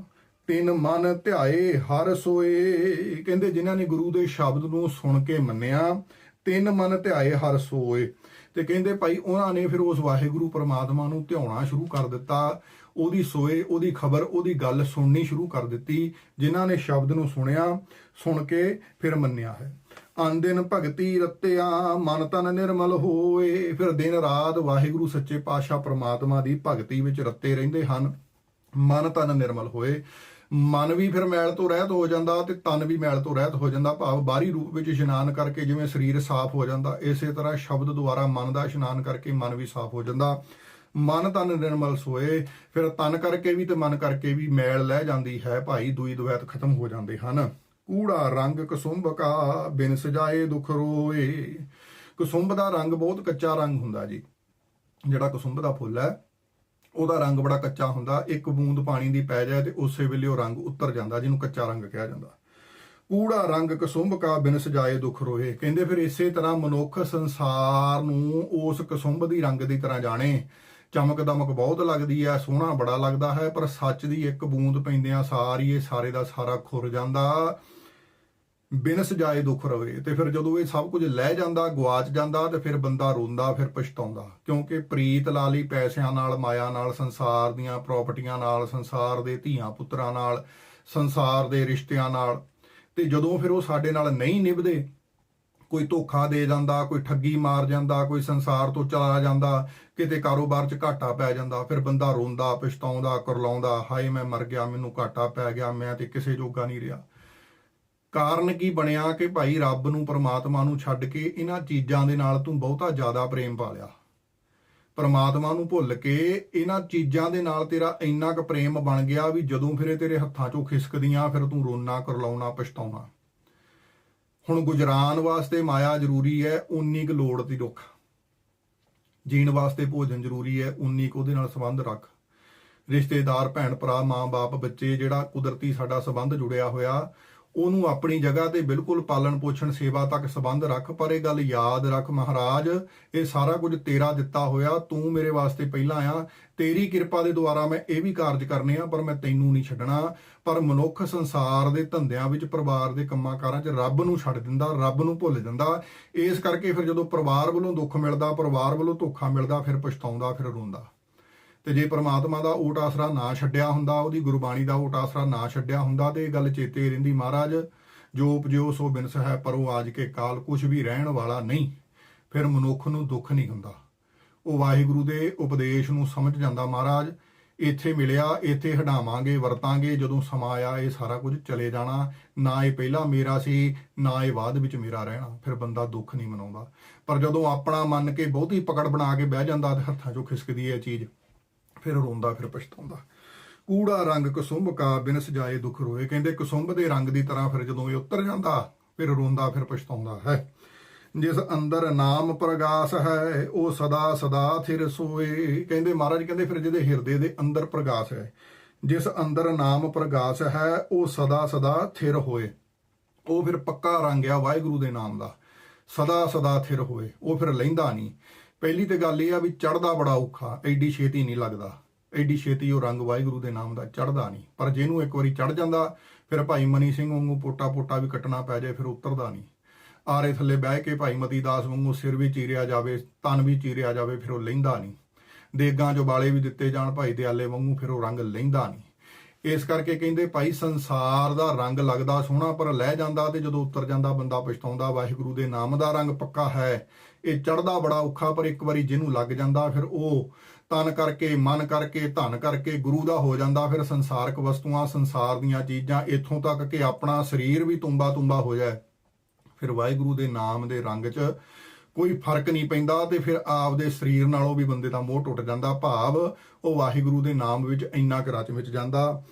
ਤਿਨ ਮਨ ਧਿਆਏ ਹਰ ਸੋਏ। ਕਹਿੰਦੇ ਜਿਨ੍ਹਾਂ ਨੇ ਗੁਰੂ ਦੇ ਸ਼ਬਦ ਨੂੰ ਸੁਣ ਕੇ ਮੰਨਿਆ, ਤਿੰਨ ਮਨ ਧਿਆਏ ਹਰ ਸੋਏ। ਤੇ ਕਹਿੰਦੇ ਭਾਈ, ਉਹਨਾਂ ਨੇ ਫਿਰ ਉਸ ਵਾਹਿਗੁਰੂ ਪਰਮਾਤਮਾ ਨੂੰ ਧਿਆਉਣਾ ਸ਼ੁਰੂ ਕਰ ਦਿੱਤਾ। ਉਹਦੀ ਸੋਏ, ਉਹਦੀ ਖਬਰ, ਉਹਦੀ ਗੱਲ ਸੁਣਨੀ ਸ਼ੁਰੂ ਕਰ ਦਿੱਤੀ, ਜਿਨ੍ਹਾਂ ਨੇ ਸ਼ਬਦ ਨੂੰ ਸੁਣਿਆ, ਸੁਣ ਕੇ ਫਿਰ ਮੰਨਿਆ ਹੈ। ਅਨ ਦਿਨ ਭਗਤੀ ਰਤਿਆ, ਮਨ ਤਨ ਨਿਰਮਲ ਹੋਏ। ਫਿਰ ਦਿਨ ਰਾਤ ਵਾਹਿਗੁਰੂ ਸੱਚੇ ਪਾਤਸ਼ਾਹ ਪ੍ਰਮਾਤਮਾ ਦੀ ਭਗਤੀ ਵਿੱਚ ਰੱਤੇ ਰਹਿੰਦੇ ਹਨ। ਮਨ ਤਨ ਨਿਰਮਲ ਹੋਏ। ਮਨ ਵੀ ਫਿਰ ਮੈਲ ਤੋਂ ਰਹਿਤ ਹੋ ਜਾਂਦਾ ਤੇ ਤਨ ਵੀ ਮੈਲ ਤੋਂ ਰਹਿਤ ਹੋ ਜਾਂਦਾ। ਭਾਵ ਬਾਹਰੀ ਰੂਪ ਵਿੱਚ ਇਸ਼ਨਾਨ ਕਰਕੇ ਜਿਵੇਂ ਸਰੀਰ ਸਾਫ਼ ਹੋ ਜਾਂਦਾ, ਇਸੇ ਤਰ੍ਹਾਂ ਸ਼ਬਦ ਦੁਆਰਾ ਮਨ ਦਾ ਇਸ਼ਨਾਨ ਕਰਕੇ ਮਨ ਵੀ ਸਾਫ਼ ਹੋ ਜਾਂਦਾ। ਮਨ ਤਨ ਨਿਰਮਲ ਸੋਏ। ਫਿਰ ਤਨ ਕਰਕੇ ਵੀ ਤੇ ਮਨ ਕਰਕੇ ਵੀ ਮੈਲ ਲੈ ਜਾਂਦੀ ਹੈ ਭਾਈ। ਦੂਈ ਦੁਵੈਤ ਖਤਮ ਹੋ ਜਾਂਦੇ ਹਨ। ਕੂੜਾ ਰੰਗ ਕਸੁੰਭ ਕਾ ਬਿਨ ਸਜਾਏ ਦੁਖ ਰੋਏ। ਕਸੁੰਭ ਦਾ ਰੰਗ ਬਹੁਤ ਕੱਚਾ ਰੰਗ ਹੁੰਦਾ ਜੀ। ਜਿਹੜਾ ਕਸੁੰਭ ਦਾ ਫੁੱਲ ਹੈ, ਉਹਦਾ ਰੰਗ ਬੜਾ ਕੱਚਾ ਹੁੰਦਾ। ਇੱਕ ਬੂੰਦ ਪਾਣੀ ਦੀ ਪੈ ਜਾਏ ਤੇ ਉਸੇ ਵੇਲੇ ਉਹ ਰੰਗ ਉਤਰ ਜਾਂਦਾ, ਜਿਹਨੂੰ ਕੱਚਾ ਰੰਗ ਕਿਹਾ ਜਾਂਦਾ। ਕੂੜਾ ਰੰਗ ਕਸੁੰਭ ਕਾ ਬਿਨ ਸਜਾਏ ਦੁਖ ਰੋਏ। ਕਹਿੰਦੇ ਫਿਰ ਇਸੇ ਤਰ੍ਹਾਂ ਮਨੁੱਖ ਸੰਸਾਰ ਨੂੰ ਉਸ ਕਸੁੰਭ ਦੀ ਰੰਗ ਦੀ ਤਰ੍ਹਾਂ ਜਾਣੇ। ਚਮਕ ਦਮਕ ਬਹੁਤ ਲੱਗਦੀ ਹੈ ਸੋਹਣਾ ਬੜਾ ਲੱਗਦਾ ਹੈ, ਪਰ ਸੱਚ ਦੀ ਇੱਕ ਬੂੰਦ ਪੈਂਦਿਆਂ ਸਾਰੀ, ਇਹ ਸਾਰੇ ਦਾ ਸਾਰਾ ਖੁਰ ਜਾਂਦਾ। ਬਿਨ ਸਜਾਏ ਦੁੱਖ ਰਵੇ, ਤੇ ਫਿਰ ਜਦੋਂ ਇਹ ਸਭ ਕੁਝ ਲੈ ਜਾਂਦਾ ਗਵਾਚ ਜਾਂਦਾ, ਤੇ ਫਿਰ ਬੰਦਾ ਰੋਂਦਾ, ਫਿਰ ਪਛਤਾਉਂਦਾ। ਕਿਉਂਕਿ ਪ੍ਰੀਤ ਲਾ ਲਈ ਪੈਸਿਆਂ ਨਾਲ, ਮਾਇਆ ਨਾਲ, ਸੰਸਾਰ ਦੀਆਂ ਪ੍ਰਾਪਰਟੀਆਂ ਨਾਲ, ਸੰਸਾਰ ਦੇ ਧੀਆਂ ਪੁੱਤਰਾਂ ਨਾਲ, ਸੰਸਾਰ ਦੇ ਰਿਸ਼ਤਿਆਂ ਨਾਲ। ਤੇ ਜਦੋਂ ਫਿਰ ਉਹ ਸਾਡੇ ਨਾਲ ਨਹੀਂ ਨਿਭਦੇ, ਕੋਈ ਧੋਖਾ ਦੇ ਜਾਂਦਾ, ਕੋਈ ਠੱਗੀ ਮਾਰ ਜਾਂਦਾ, ਕੋਈ ਸੰਸਾਰ ਤੋਂ ਚਲਾ ਜਾਂਦਾ ਕਿਤੇ ਕਾਰੋਬਾਰ 'ਚ ਘਾਟਾ ਪੈ ਜਾਂਦਾ, ਫਿਰ ਬੰਦਾ ਰੋਂਦਾ, ਪਛਤਾਉਂਦਾ, ਕਰਲਾਉਂਦਾ, ਹਾਏ ਮੈਂ ਮਰ ਗਿਆ, ਮੈਨੂੰ ਘਾਟਾ ਪੈ ਗਿਆ, ਮੈਂ ਤੇ ਕਿਸੇ ਜੋਗਾ ਨਹੀਂ ਰਿਹਾ। ਕਾਰਨ ਕੀ ਬਣਿਆ ਕਿ ਭਾਈ ਰੱਬ ਨੂੰ, ਪਰਮਾਤਮਾ ਨੂੰ ਛੱਡ ਕੇ ਇਹਨਾਂ ਚੀਜ਼ਾਂ ਦੇ ਨਾਲ ਤੂੰ ਬਹੁਤਾ ਜ਼ਿਆਦਾ ਪ੍ਰੇਮ ਪਾ ਲਿਆ ਪਰਮਾਤਮਾ ਨੂੰ ਭੁੱਲ ਕੇ ਇਹਨਾਂ ਚੀਜ਼ਾਂ ਦੇ ਨਾਲ ਤੇਰਾ ਇੰਨਾ ਕੁ ਪ੍ਰੇਮ ਬਣ ਗਿਆ ਵੀ ਜਦੋਂ ਫਿਰ ਇਹ ਤੇਰੇ ਹੱਥਾਂ 'ਚੋਂ ਖਿਸਕਦੀਆਂ, ਫਿਰ ਤੂੰ ਰੋਣਾ ਕਰਲਾਉਣਾ, ਪਛਤਾਉਣਾ। ਹੁਣ ਗੁਜਰਾਨ ਵਾਸਤੇ ਮਾਇਆ ਜ਼ਰੂਰੀ ਹੈ ਉਨੀ ਕੁ ਲੋੜ ਦੀ ਰੁੱਖ ਜੀਣ ਵਾਸਤੇ ਭੋਜਨ ਜ਼ਰੂਰੀ ਹੈ, ਉਨੀ ਕੁ ਉਹਦੇ ਨਾਲ ਸੰਬੰਧ ਰੱਖ। ਰਿਸ਼ਤੇਦਾਰ ਭੈਣ ਭਰਾ ਮਾਂ-ਬਾਪ, ਬੱਚੇ, ਜਿਹੜਾ ਕੁਦਰਤੀ ਸਾਡਾ ਸੰਬੰਧ ਜੁੜਿਆ ਹੋਇਆ ਉਹਨੂੰ ਆਪਣੀ ਜਗ੍ਹਾ ਤੇ ਬਿਲਕੁਲ ਪਾਲਣ ਪੋਸ਼ਣ, ਸੇਵਾ ਤੱਕ ਸੰਬੰਧ ਰੱਖ, ਪਰ ਇਹ ਗੱਲ ਯਾਦ ਰੱਖ ਮਹਾਰਾਜ, ਇਹ ਸਾਰਾ ਕੁਝ ਤੇਰਾ ਦਿੱਤਾ ਹੋਇਆ, ਤੂੰ ਮੇਰੇ ਵਾਸਤੇ ਪਹਿਲਾਂ ਆ ਤੇਰੀ ਕਿਰਪਾ ਦੇ ਦੁਆਰਾ ਮੈਂ ਇਹ ਵੀ ਕਾਰਜ ਕਰਨੇ ਆ, ਪਰ ਮੈਂ ਤੈਨੂੰ ਨਹੀਂ ਛੱਡਣਾ। ਪਰ ਮਨੁੱਖ ਸੰਸਾਰ ਦੇ ਧੰਦਿਆਂ ਵਿੱਚ, ਪਰਿਵਾਰ ਦੇ ਕੰਮਾਂ ਕਾਰਾਂ 'ਚ ਰੱਬ ਨੂੰ ਛੱਡ ਦਿੰਦਾ, ਰੱਬ ਨੂੰ ਭੁੱਲ ਜਾਂਦਾ। ਇਸ ਕਰਕੇ ਫਿਰ ਜਦੋਂ ਪਰਿਵਾਰ ਵੱਲੋਂ ਦੁੱਖ ਮਿਲਦਾ, ਪਰਿਵਾਰ ਵੱਲੋਂ ਧੋਖਾ ਮਿਲਦਾ, ਫਿਰ ਪਛਤਾਉਂਦਾ, ਫਿਰ ਰੋਂਦਾ। ਤੇ ਜੇ ਪ੍ਰਮਾਤਮਾ ਦਾ ਓਟ ਆਸਰਾ ਨਾ ਛੱਡਿਆ ਹੁੰਦਾ, ਉਹਦੀ ਗੁਰਬਾਣੀ ਦਾ ਓਟ ਆਸਰਾ ਨਾ ਛੱਡਿਆ ਹੁੰਦਾ, ਤੇ ਇਹ ਗੱਲ ਚੇਤੇ ਰਹਿੰਦੀ ਮਹਾਰਾਜ, ਜੋ ਉਪਜੋ ਸੋ ਬਿਨਸ ਹੈ ਪਰੋ ਆਜ ਕੇ ਕਾਲ ਕੁਝ ਵੀ ਰਹਿਣ ਵਾਲਾ ਨਹੀਂ। ਫਿਰ ਮਨੁੱਖ ਨੂੰ ਦੁੱਖ ਨਹੀਂ ਹੁੰਦਾ। ਉਹ ਵਾਹਿਗੁਰੂ ਦੇ ਉਪਦੇਸ਼ ਨੂੰ ਸਮਝ ਜਾਂਦਾ ਮਹਾਰਾਜ, ਇੱਥੇ ਮਿਲਿਆ, ਇੱਥੇ ਹਟਾਵਾਂਗੇ, ਵਰਤਾਂਗੇ, ਜਦੋਂ ਸਮਾਂ ਆਇਆ ਇਹ ਸਾਰਾ ਕੁਝ ਚਲੇ ਜਾਣਾ। ਨਾ ਇਹ ਪਹਿਲਾਂ ਮੇਰਾ ਸੀ, ਨਾ ਇਹ ਬਾਅਦ ਵਿੱਚ ਮੇਰਾ ਰਹਿਣਾ। ਫਿਰ ਬੰਦਾ ਦੁੱਖ ਨਹੀਂ ਮਨਾਉਂਦਾ। ਪਰ ਜਦੋਂ ਆਪਣਾ ਮੰਨ ਕੇ ਬਹੁਤੀ ਪਕੜ ਬਣਾ ਕੇ ਬਹਿ ਜਾਂਦਾ ਤੇ ਹੱਥਾਂ 'ਚੋਂ ਖਿਸਕਦੀ ਹੈ ਚੀਜ਼ ਫਿਰ ਰੋਂਦਾ, ਫਿਰ ਪਛਤਾਉਂਦਾ। ਕੂੜਾ ਰੰਗ ਕਸੁੰਭ ਕਾ ਬਿਨ ਸਜਾਏ ਦੁੱਖ ਰੋਏ। ਕਹਿੰਦੇ ਕਸੁੰਭ ਦੇ ਰੰਗ ਦੀ ਤਰ੍ਹਾਂ ਫਿਰ ਜਦੋਂ ਇਹ ਉਤਰ ਜਾਂਦਾ, ਫਿਰ ਰੋਂਦਾ, ਫਿਰ ਪਛਤਾਉਂਦਾ ਹੈ। ਜਿਸ ਅੰਦਰ ਨਾਮ ਪ੍ਰਗਾਸ ਹੈ, ਉਹ ਸਦਾ ਸਦਾ ਥਿਰ ਸੋਏ। ਕਹਿੰਦੇ ਮਹਾਰਾਜ, ਕਹਿੰਦੇ ਫਿਰ ਜਿਹਦੇ ਹਿਰਦੇ ਦੇ ਅੰਦਰ ਪ੍ਰਗਾਸ ਹੈ, ਜਿਸ ਅੰਦਰ ਨਾਮ ਪ੍ਰਗਾਸ ਹੈ, ਉਹ ਸਦਾ ਸਦਾ ਥਿਰ ਹੋਏ। ਉਹ ਫਿਰ ਪੱਕਾ ਰੰਗ ਆ ਵਾਹਿਗੁਰੂ ਦੇ ਨਾਮ ਦਾ। ਸਦਾ ਸਦਾ ਥਿਰ ਹੋਏ। ਉਹ ਫਿਰ ਲੈਂਦਾ ਨਹੀਂ। ਪਹਿਲੀ ਤੇ ਗੱਲ ਇਹ ਆ ਵੀ ਚੜਦਾ ਬੜਾ ਔਖਾ, ਐਡੀ ਛੇਤੀ ਨਹੀਂ ਲੱਗਦਾ। ਐਡੀ ਛੇਤੀ ਉਹ ਰੰਗ ਵਾਹਿਗੁਰੂ ਦੇ ਨਾਮ ਦਾ ਚੜਦਾ ਨਹੀਂ। ਪਰ ਜਿਹਨੂੰ ਇੱਕ ਵਾਰੀ ਚੜ ਜਾਂਦਾ, ਫਿਰ ਭਾਈ ਮਨੀ ਸਿੰਘ ਵਾਂਗੂ ਪੋਟਾ ਪੋਟਾ ਵੀ ਕੱਟਣਾ ਪੈ ਜਾਏ, ਫਿਰ ਉਤਰਦਾ ਨਹੀਂ। ਆਰੇ ਥੱਲੇ ਬਹਿ ਕੇ ਭਾਈ ਮਤੀ ਦਾਸ ਵਾਂਗੂ ਸਿਰ ਵੀ ਚੀਰਿਆ ਜਾਵੇ, ਤਨ ਵੀ ਚੀਰਿਆ ਜਾਵੇ, ਫਿਰ ਉਹ ਲੈਂਦਾ ਨਹੀਂ। ਦੇਗਾਂ 'ਚੋਂ ਬਾਲੇ ਵੀ ਦਿੱਤੇ ਜਾਣ ਭਾਈ ਦਿਆਲੇ ਵਾਂਗੂ, ਫਿਰ ਉਹ ਰੰਗ ਲੈਂਦਾ ਨਹੀਂ। ਇਸ ਕਰਕੇ ਕਹਿੰਦੇ ਭਾਈ ਸੰਸਾਰ ਦਾ ਰੰਗ ਲੱਗਦਾ ਸੋਹਣਾ, ਪਰ ਲੈ ਜਾਂਦਾ ਤੇ ਜਦੋਂ ਉਤਰ ਜਾਂਦਾ ਬੰਦਾ ਪਛਤਾਉਂਦਾ, ਵਾਹਿਗੁਰੂ ਦੇ ਨਾਮ ਦਾ ਰੰਗ ਪੱਕਾ ਹੈ। ਇਹ ਚੜਦਾ ਬੜਾ ਔਖਾ, ਪਰ ਇੱਕ ਵਾਰੀ ਜਿਹਨੂੰ ਲੱਗ ਜਾਂਦਾ ਫਿਰ ਉਹ ਤਨ ਕਰਕੇ, ਮਨ ਕਰਕੇ, ਧਨ ਕਰਕੇ ਗੁਰੂ ਦਾ ਹੋ ਜਾਂਦਾ ਫਿਰ ਸੰਸਾਰਕ ਵਸਤੂਆਂ, ਸੰਸਾਰ ਦੀਆਂ ਚੀਜ਼ਾਂ। ਇੱਥੋਂ ਤੱਕ ਕਿ ਆਪਣਾ ਸਰੀਰ ਵੀ ਤੁੰਬਾ ਤੁੰਬਾ ਹੋ ਜਾਏ। ਫਿਰ ਵਾਹਿਗੁਰੂ ਦੇ ਨਾਮ ਦੇ ਰੰਗ 'ਚ ਕੋਈ ਫ਼ਰਕ ਨਹੀਂ ਪੈਂਦਾ ਤੇ ਫਿਰ ਆਪਦੇ ਸਰੀਰ ਨਾਲੋਂ ਵੀ ਬੰਦੇ ਦਾ ਮੋਹ ਟੁੱਟ ਜਾਂਦਾ। ਭਾਵ ਉਹ ਵਾਹਿਗੁਰੂ ਦੇ ਨਾਮ ਵਿੱਚ ਇੰਨਾ ਕੁ ਰਚ ਵਿੱਚ ਜਾਂਦਾ।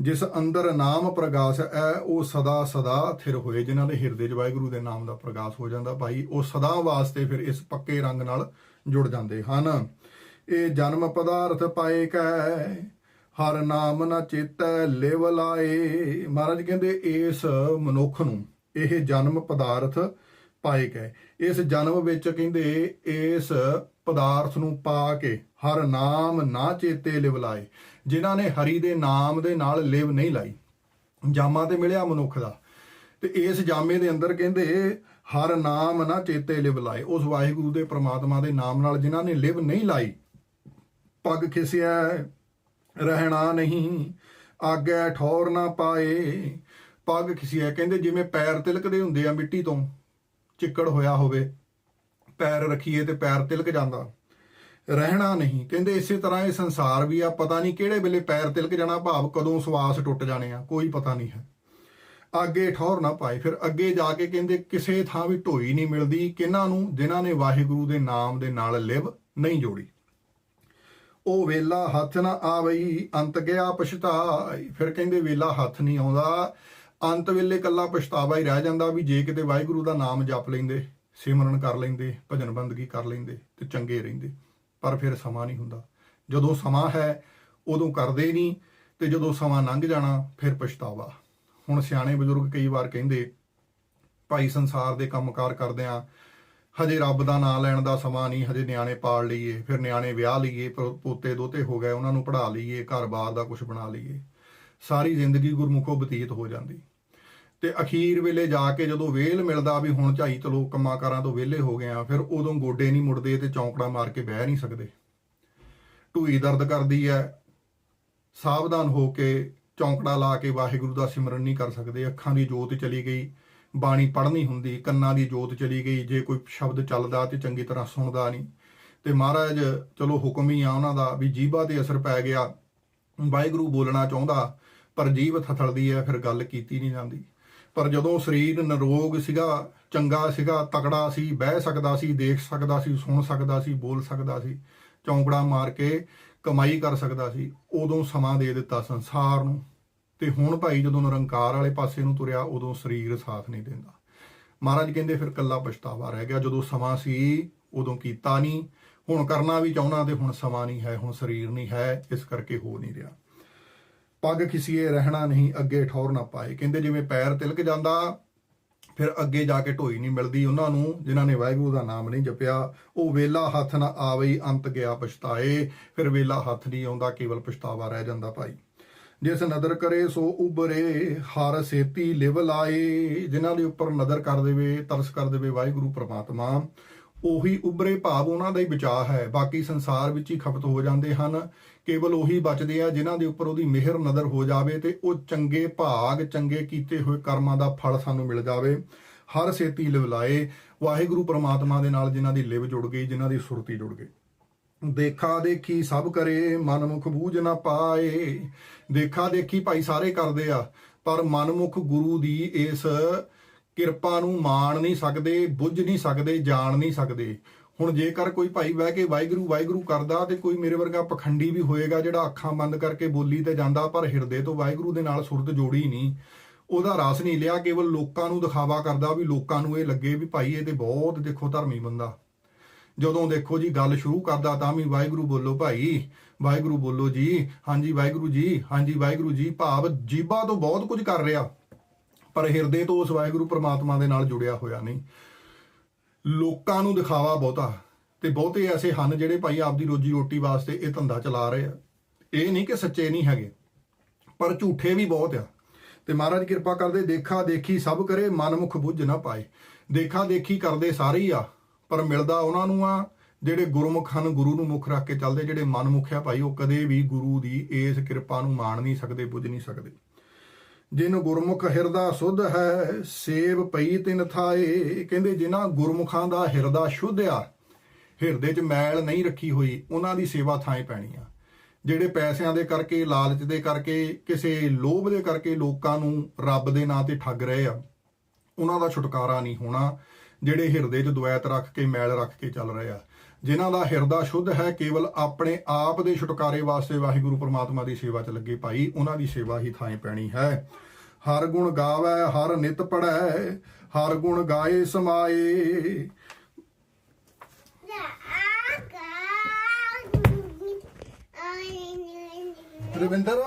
ਜਿਸ ਅੰਦਰ ਨਾਮ ਪ੍ਰਗਾਸ ਹੈ, ਉਹ ਸਦਾ ਸਦਾ ਥਿਰ ਹੋਏ, ਜਿਨ੍ਹਾਂ ਦੇ ਹਿਰਦੇ 'ਚ ਵਾਹਿਗੁਰੂ ਦੇ ਨਾਮ ਦਾ ਪ੍ਰਗਾਸ ਹੋ ਜਾਂਦਾ ਭਾਈ, ਉਹ ਸਦਾ ਵਾਸਤੇ ਫਿਰ ਇਸ ਪੱਕੇ ਰੰਗ ਨਾਲ ਜੁੜ ਜਾਂਦੇ ਹਨ। ਇਹ ਜਨਮ ਪਦਾਰਥ ਪਾਏ ਕੈ, ਹਰ ਨਾਮ ਨਾ ਚੇਤੈ ਲਿਵ ਲਾਏ। ਮਹਾਰਾਜ ਕਹਿੰਦੇ, ਇਸ ਮਨੁੱਖ ਨੂੰ ਇਹ ਜਨਮ ਪਦਾਰਥ ਪਾਏ ਗਏ ਇਸ ਜਨਮ ਵਿੱਚ ਕਹਿੰਦੇ, ਇਸ ਪਦਾਰਥ ਨੂੰ ਪਾ ਕੇ ਹਰ ਨਾਮ ਨਾ ਚੇਤੇ ਲਿਵ ਲਾਏ। ਜਿਨ੍ਹਾਂ ਨੇ ਹਰੀ ਦੇ ਨਾਮ ਦੇ ਨਾਲ ਲਿਵ ਨਹੀਂ ਲਾਈ। ਜਾਮਾ ਤੇ ਮਿਲਿਆ ਮਨੁੱਖ ਦਾ। ਤੇ ਇਸ ਜਾਮੇ ਦੇ ਅੰਦਰ ਕਹਿੰਦੇ, ਹਰ ਨਾਮ ਨਾ ਚੇਤੇ ਲਿਵ ਲਾਏ। ਉਸ ਵਾਹਿਗੁਰੂ ਦੇ ਪ੍ਰਮਾਤਮਾ ਦੇ ਨਾਮ ਨਾਲ ਜਿਨ੍ਹਾਂ ਨੇ ਲਿਵ ਨਹੀਂ ਲਾਈ, ਪੱਗ ਖਿਸਿਆ, ਰਹਿਣਾ ਨਹੀਂ, ਆਗੇ ਠੌਰ ਨਾ ਪਾਏ, ਪੱਗ ਖਿਸਿਆ। ਕਹਿੰਦੇ ਜਿਵੇਂ ਪੈਰ ਤਿਲਕਦੇ ਹੁੰਦੇ ਆ ਮਿੱਟੀ ਤੋਂ, ਚਿੱਕੜ ਹੋਇਆ ਹੋਵੇ, ਪੈਰ ਰੱਖੀਏ ਤੇ ਪੈਰ ਤਿਲਕ ਜਾਂਦਾ। ਰਹਿਣਾ ਨਹੀਂ। ਕਹਿੰਦੇ ਇਸੇ ਤਰ੍ਹਾਂ ਇਹ ਸੰਸਾਰ ਵੀ ਆ, ਪਤਾ ਨਹੀਂ ਕਿਹੜੇ ਵੇਲੇ ਪੈਰ ਤਿਲਕ ਜਾਣਾ, ਭਾਵ ਕਦੋਂ ਸਵਾਸ ਟੁੱਟ ਜਾਣੇ ਆ, ਕੋਈ ਪਤਾ ਨਹੀਂ ਹੈ। ਅੱਗੇ ਠੌਰ ਨਾ ਪਾਏ, ਫਿਰ ਅੱਗੇ ਜਾ ਕੇ ਕਹਿੰਦੇ ਕਿਸੇ ਥਾਂ ਵੀ ਢੋਈ ਨਹੀਂ ਮਿਲਦੀ, ਕਿਹਨਾਂ ਨੂੰ, ਜਿਨ੍ਹਾਂ ਨੇ ਵਾਹਿਗੁਰੂ ਦੇ ਨਾਮ ਦੇ ਨਾਲ ਲਿਵ ਨਹੀਂ ਜੋੜੀ। ਉਹ ਵੇਲਾ ਹੱਥ ਨਾ ਆਵਈ, ਅੰਤ ਗਿਆ ਪਛਤਾਈ। ਫਿਰ ਕਹਿੰਦੇ ਵੇਲਾ ਹੱਥ ਨਹੀਂ ਆਉਂਦਾ, ਅੰਤ ਵੇਲੇ ਕੱਲਾ ਪਛਤਾਵਾ ਹੀ ਰਹਿ ਜਾਂਦਾ ਵੀ ਜੇ ਕਿਤੇ ਵਾਹਿਗੁਰੂ ਦਾ ਨਾਮ ਜਪ ਲੈਂਦੇ, ਸਿਮਰਨ ਕਰ ਲੈਂਦੇ, ਭਜਨ ਬੰਦਗੀ ਕਰ ਲੈਂਦੇ ਤੇ ਚੰਗੇ ਰਹਿੰਦੇ। ਪਰ ਫਿਰ ਸਮਾਂ ਨਹੀਂ ਹੁੰਦਾ। ਜਦੋਂ ਸਮਾਂ ਹੈ, ਉਦੋਂ ਕਰਦੇ ਨਹੀਂ ਤੇ ਜਦੋਂ ਸਮਾਂ ਲੰਘ ਜਾਣਾ, ਫਿਰ ਪਛਤਾਵਾ। ਹੁਣ ਸਿਆਣੇ ਬਜ਼ੁਰਗ ਕਈ ਵਾਰ ਕਹਿੰਦੇ, ਭਾਈ ਸੰਸਾਰ ਦੇ ਕੰਮਕਾਰ ਕਰਦਿਆਂ ਹਜੇ ਰੱਬ ਦਾ ਨਾਮ ਲੈਣ ਦਾ ਸਮਾਂ ਨਹੀਂ, ਹਜੇ ਨਿਆਣੇ ਪਾਲ ਲਈਏ, ਫਿਰ ਨਿਆਣੇ ਵਿਆਹ ਲਈਏ, ਪੋ- ਪੋਤੇ ਦੋਤੇ ਹੋ ਗਏ, ਉਹਨਾਂ ਨੂੰ ਪੜ੍ਹਾ ਲਈਏ, ਘਰ-ਬਾਰ ਦਾ ਕੁਝ ਬਣਾ ਲਈਏ। ਸਾਰੀ ਜ਼ਿੰਦਗੀ ਗੁਰਮੁਖੋਂ ਬਤੀਤ ਹੋ ਜਾਂਦੀ। ਤੇ ਅਖੀਰ ਵੇਲੇ ਜਾ ਕੇ ਜਦੋਂ ਵੇਲ ਮਿਲਦਾ ਵੀ ਹੁਣ ਝਾਈ ਚਲੋ ਕੰਮਾਂ ਕਾਰਾਂ ਤੋਂ ਵਿਹਲੇ ਹੋ ਗਏ ਆ, ਫਿਰ ਉਦੋਂ ਗੋਡੇ ਨਹੀਂ ਮੁੜਦੇ ਤੇ ਚੌਂਕੜਾ ਮਾਰ ਕੇ ਬਹਿ ਨਹੀਂ ਸਕਦੇ। ਢੂਈ ਦਰਦ ਕਰਦੀ ਹੈ ਸਾਵਧਾਨ ਹੋ ਕੇ ਚੌਂਕੜਾ ਲਾ ਕੇ ਵਾਹਿਗੁਰੂ ਦਾ ਸਿਮਰਨ ਨਹੀਂ ਕਰ ਸਕਦੇ, ਅੱਖਾਂ ਦੀ ਜੋਤ ਚਲੀ ਗਈ, ਬਾਣੀ ਪੜ੍ਹਨੀ ਹੁੰਦੀ, ਕੰਨਾਂ ਦੀ ਜੋਤ ਚਲੀ ਗਈ, ਜੇ ਕੋਈ ਸ਼ਬਦ ਚੱਲਦਾ ਤੇ ਚੰਗੀ ਤਰ੍ਹਾਂ ਸੁਣਦਾ ਨਹੀਂ। ਤੇ ਮਹਾਰਾਜ ਚਲੋ ਹੁਕਮ ਹੀ ਆ ਉਹਨਾਂ ਦਾ ਵੀ ਜੀਭਾ ਤੇ ਅਸਰ ਪੈ ਗਿਆ, ਵਾਹਿਗੁਰੂ ਬੋਲਣਾ ਚਾਹੁੰਦਾ, ਪਰ ਜੀਭ ਥਥਲਦੀ ਹੈ ਫਿਰ ਗੱਲ ਕੀਤੀ ਨਹੀਂ ਜਾਂਦੀ। ਪਰ ਜਦੋਂ ਸਰੀਰ ਨਿਰੋਗ ਸੀਗਾ, ਚੰਗਾ ਸੀਗਾ, ਤਕੜਾ ਸੀ, ਬਹਿ ਸਕਦਾ ਸੀ, ਦੇਖ ਸਕਦਾ ਸੀ, ਸੁਣ ਸਕਦਾ ਸੀ, ਬੋਲ ਸਕਦਾ ਸੀ, ਚੌਂਕੜਾ ਮਾਰ ਕੇ ਕਮਾਈ ਕਰ ਸਕਦਾ ਸੀ, ਉਦੋਂ ਸਮਾਂ ਦੇ ਦਿੱਤਾ ਸੰਸਾਰ ਨੂੰ। ਤੇ ਹੁਣ ਭਾਈ ਜਦੋਂ ਨਿਰੰਕਾਰ ਵਾਲੇ ਪਾਸੇ ਨੂੰ ਤੁਰਿਆ, ਉਦੋਂ ਸਰੀਰ ਸਾਥ ਨਹੀਂ ਦਿੰਦਾ। ਮਹਾਰਾਜ ਕਹਿੰਦੇ, ਫਿਰ ਕੱਲਾ ਪਛਤਾਵਾ ਰਹਿ ਗਿਆ। ਜਦੋਂ ਸਮਾਂ ਸੀ, ਉਦੋਂ ਕੀਤਾ ਨਹੀਂ। ਹੁਣ ਕਰਨਾ ਵੀ ਚਾਹੁੰਦਾ ਤੇ ਹੁਣ ਸਮਾਂ ਨਹੀਂ ਹੈ, ਹੁਣ ਸਰੀਰ ਨਹੀਂ ਹੈ, ਇਸ ਕਰਕੇ ਹੋ ਨਹੀਂ ਰਿਹਾ। ਪੱਗ ਖਿਸੀਏ, ਰਹਿਣਾ ਨਹੀਂ, ਅੱਗੇ ਠੌਰ ਨਾ ਪਾਏ। ਕਹਿੰਦੇ ਜਿਵੇਂ ਪੈਰ ਤਿਲਕ ਜਾਂਦਾ, ਫਿਰ ਅੱਗੇ ਜਾ ਕੇ ਢੋਈ ਨਹੀਂ ਮਿਲਦੀ ਉਹਨਾਂ ਨੂੰ, ਜਿਨ੍ਹਾਂ ਨੇ ਵਾਹਿਗੁਰੂ ਦਾ ਨਾਮ ਨਹੀਂ ਜਪਿਆ। ਉਹ ਵੇਲਾ ਹੱਥ ਨਾ ਆਵੇ ਅੰਤ ਗਿਆ ਪਛਤਾਏ। ਫਿਰ ਵੇਲਾ ਹੱਥ ਨਹੀਂ ਆਉਂਦਾ, ਕੇਵਲ ਪਛਤਾਵਾ ਰਹਿ ਜਾਂਦਾ ਭਾਈ। ਜਿਸ ਨਦਰ ਕਰੇ, ਸੋ ਉਬਰੇ ਹਰ ਸੇਤੀ ਲਿਵ ਲਾਏ। ਜਿਨ੍ਹਾਂ ਦੇ ਉੱਪਰ ਨਦਰ ਕਰ ਦੇਵੇ, ਤਰਸ ਕਰ ਦੇਵੇ ਵਾਹਿਗੁਰੂ ਪ੍ਰਮਾਤਮਾ, ਉਹੀ ਉਬਰੇ ਭਾਵ ਉਹਨਾਂ ਦਾ ਹੀ ਬਚਾਅ ਹੈ। ਬਾਕੀ ਸੰਸਾਰ ਵਿੱਚ ਹੀ ਖਪਤ ਹੋ ਜਾਂਦੇ ਹਨ। ਕੇਵਲ ਉਹੀ ਬਚਦੇ ਆ ਜਿਨ੍ਹਾਂ ਦੇ ਉੱਪਰ ਉਹਦੀ ਮਿਹਰ ਨਜ਼ਰ ਹੋ ਜਾਵੇ ਤੇ ਉਹ ਚੰਗੇ ਭਾਗ, ਚੰਗੇ ਕੀਤੇ ਹੋਏ ਕਰਮਾਂ ਦਾ ਫਲ ਸਾਨੂੰ ਮਿਲ ਜਾਵੇ। ਹਰ ਸੇਤੀ ਲਿਵ ਵਾਹਿਗੁਰੂ ਪ੍ਰਮਾਤਮਾ ਦੇ ਨਾਲ ਜਿਨ੍ਹਾਂ ਦੀ ਲਿਵ ਜੁੜ ਗਈ, ਜਿਨ੍ਹਾਂ ਦੀ ਸੁਰਤੀ ਜੁੜ ਗਈ। ਦੇਖਾ ਦੇਖੀ ਸਭ ਕਰੇ, ਮਨਮੁਖ ਬੂਝ ਨਾ ਪਾਏ। ਦੇਖਾ ਦੇਖੀ ਭਾਈ ਸਾਰੇ ਕਰਦੇ ਆ, ਪਰ ਮਨਮੁਖ ਗੁਰੂ ਦੀ ਇਸ ਕਿਰਪਾ ਨੂੰ ਮਾਣ ਨਹੀਂ ਸਕਦੇ, ਬੁੱਝ ਨਹੀਂ ਸਕਦੇ, ਜਾਣ ਨਹੀਂ ਸਕਦੇ। ਹੁਣ ਜੇਕਰ ਕੋਈ ਭਾਈ ਬਹਿ ਕੇ ਵਾਹਿਗੁਰੂ ਵਾਹਿਗੁਰੂ ਕਰਦਾ ਤੇ ਕੋਈ ਮੇਰੇ ਵਰਗਾ ਪਖੰਡੀ ਵੀ ਹੋਏਗਾ ਜਿਹੜਾ ਅੱਖਾਂ ਬੰਦ ਕਰਕੇ ਬੋਲੀ ਤੇ ਜਾਂਦਾ, ਪਰ ਹਿਰਦੇ ਤੋਂ ਵਾਹਿਗੁਰੂ ਦੇ ਨਾਲ ਸੁਰਤ ਜੋੜੀ ਨਹੀਂ। ਉਹਦਾ ਰਸ ਨਹੀਂ ਲਿਆ, ਕੇਵਲ ਲੋਕਾਂ ਨੂੰ ਦਿਖਾਵਾ ਕਰਦਾ ਵੀ ਲੋਕਾਂ ਨੂੰ ਇਹ ਲੱਗੇ ਵੀ ਭਾਈ ਇਹ ਤੇ ਬਹੁਤ ਦੇਖੋ ਧਰਮੀ ਬੰਦਾ। ਜਦੋਂ ਦੇਖੋ ਜੀ ਗੱਲ ਸ਼ੁਰੂ ਕਰਦਾ ਤਾਂ ਵੀ ਵਾਹਿਗੁਰੂ ਬੋਲੋ ਭਾਈ, ਵਾਹਿਗੁਰੂ ਬੋਲੋ ਜੀ, ਹਾਂਜੀ ਵਾਹਿਗੁਰੂ ਜੀ, ਹਾਂਜੀ ਵਾਹਿਗੁਰੂ ਜੀ, ਭਾਵ ਜੀਬਾਂ ਤੋਂ ਬਹੁਤ ਕੁਝ ਕਰ ਰਿਹਾ, ਪਰ ਹਿਰਦੇ ਤੋਂ ਉਸ ਵਾਹਿਗੁਰੂ ਪ੍ਰਮਾਤਮਾ ਦੇ ਨਾਲ ਜੁੜਿਆ ਹੋਇਆ ਨਹੀਂ। ਲੋਕਾਂ ਨੂੰ ਦਿਖਾਵਾ ਬਹੁਤਾ ਤੇ ਬਹੁਤੇ ਐਸੇ ਹਨ ਜਿਹੜੇ ਭਾਈ ਆਪਦੀ ਰੋਜੀ ਰੋਟੀ ਵਾਸਤੇ ਇਹ ਧੰਦਾ ਚਲਾ ਰਹੇ ਆ। ਇਹ ਨਹੀਂ ਕਿ ਸੱਚੇ ਨਹੀਂ ਹੈਗੇ, ਪਰ ਝੂਠੇ ਵੀ ਬਹੁਤ ਆ। ਤੇ ਮਹਾਰਾਜ ਕਿਰਪਾ ਕਰਦੇ ਦੇਖਾ ਦੇਖੀ ਸਭ ਕਰੇ, ਮਨਮੁਖ ਬੁੱਝ ਨਾ ਪਾਏ। ਦੇਖਾ ਦੇਖੀ ਕਰਦੇ ਸਾਰੇ ਹੀ ਆ, ਪਰ ਮਿਲਦਾ ਉਹਨਾਂ ਨੂੰ ਆ, ਜਿਹੜੇ ਗੁਰਮੁਖ ਹਨ, ਗੁਰੂ ਨੂੰ ਮੁੱਖ ਰੱਖ ਕੇ ਚੱਲਦੇ, ਜਿਹੜੇ ਮਨਮੁਖ ਆ ਭਾਈ, ਉਹ ਕਦੇ ਵੀ ਗੁਰੂ ਦੀ ਇਸ ਕਿਰਪਾ ਨੂੰ ਮਾਣ ਨਹੀਂ ਸਕਦੇ, ਬੁੱਝ ਨਹੀਂ ਸਕਦੇ। ਜਿਨ ਗੁਰਮੁਖ ਹਿਰਦਾ ਸੁਧ ਹੈ, ਸੇਵ ਪਈ ਤਿਨ ਥਾਏ। ਕਹਿੰਦੇ ਜਿਨ੍ਹਾਂ ਗੁਰਮੁਖਾਂ ਦਾ ਹਿਰਦਾ ਸ਼ੁੱਧ ਆ ਹਿਰਦੇ 'ਚ ਮੈਲ ਨਹੀਂ ਰੱਖੀ ਹੋਈ, ਉਹਨਾਂ ਦੀ ਸੇਵਾ ਥਾਂ ਪੈਣੀ ਆ। ਜਿਹੜੇ ਪੈਸਿਆਂ ਦੇ ਕਰਕੇ, ਲਾਲਚ ਦੇ ਕਰਕੇ, ਕਿਸੇ ਲੋਭ ਦੇ ਕਰਕੇ ਲੋਕਾਂ ਨੂੰ ਰੱਬ ਦੇ ਨਾਂ ਤੇ ਠੱਗ ਰਹੇ ਆ, ਉਹਨਾਂ ਦਾ ਛੁਟਕਾਰਾ ਨਹੀਂ ਹੋਣਾ, ਜਿਹੜੇ ਹਿਰਦੇ 'ਚ ਦੁਐਤ ਰੱਖ ਕੇ, ਮੈਲ ਰੱਖ ਕੇ ਚੱਲ ਰਹੇ ਆ। ਜਿਨ੍ਹਾਂ ਦਾ ਹਿਰਦਾ ਸ਼ੁੱਧ ਹੈ, ਕੇਵਲ ਆਪਣੇ ਆਪ ਦੇ ਛੁਟਕਾਰੇ ਵਾਸਤੇ ਵਾਹਿਗੁਰੂ ਪ੍ਰਮਾਤਮਾ ਦੀ ਸੇਵਾ 'ਚ ਲੱਗੇ ਭਾਈ, ਉਹਨਾਂ ਦੀ ਸੇਵਾ ਹੀ ਥਾਂ ਪੈਣੀ ਹੈ। ਹਰ ਗੁਣ ਗਾਵੇ, ਹਰ ਨਿਤ ਪੜੈ ਹਰ ਗੁਣ ਗਾਏ, ਸਮਾਏ। ਰਵਿੰਦਰ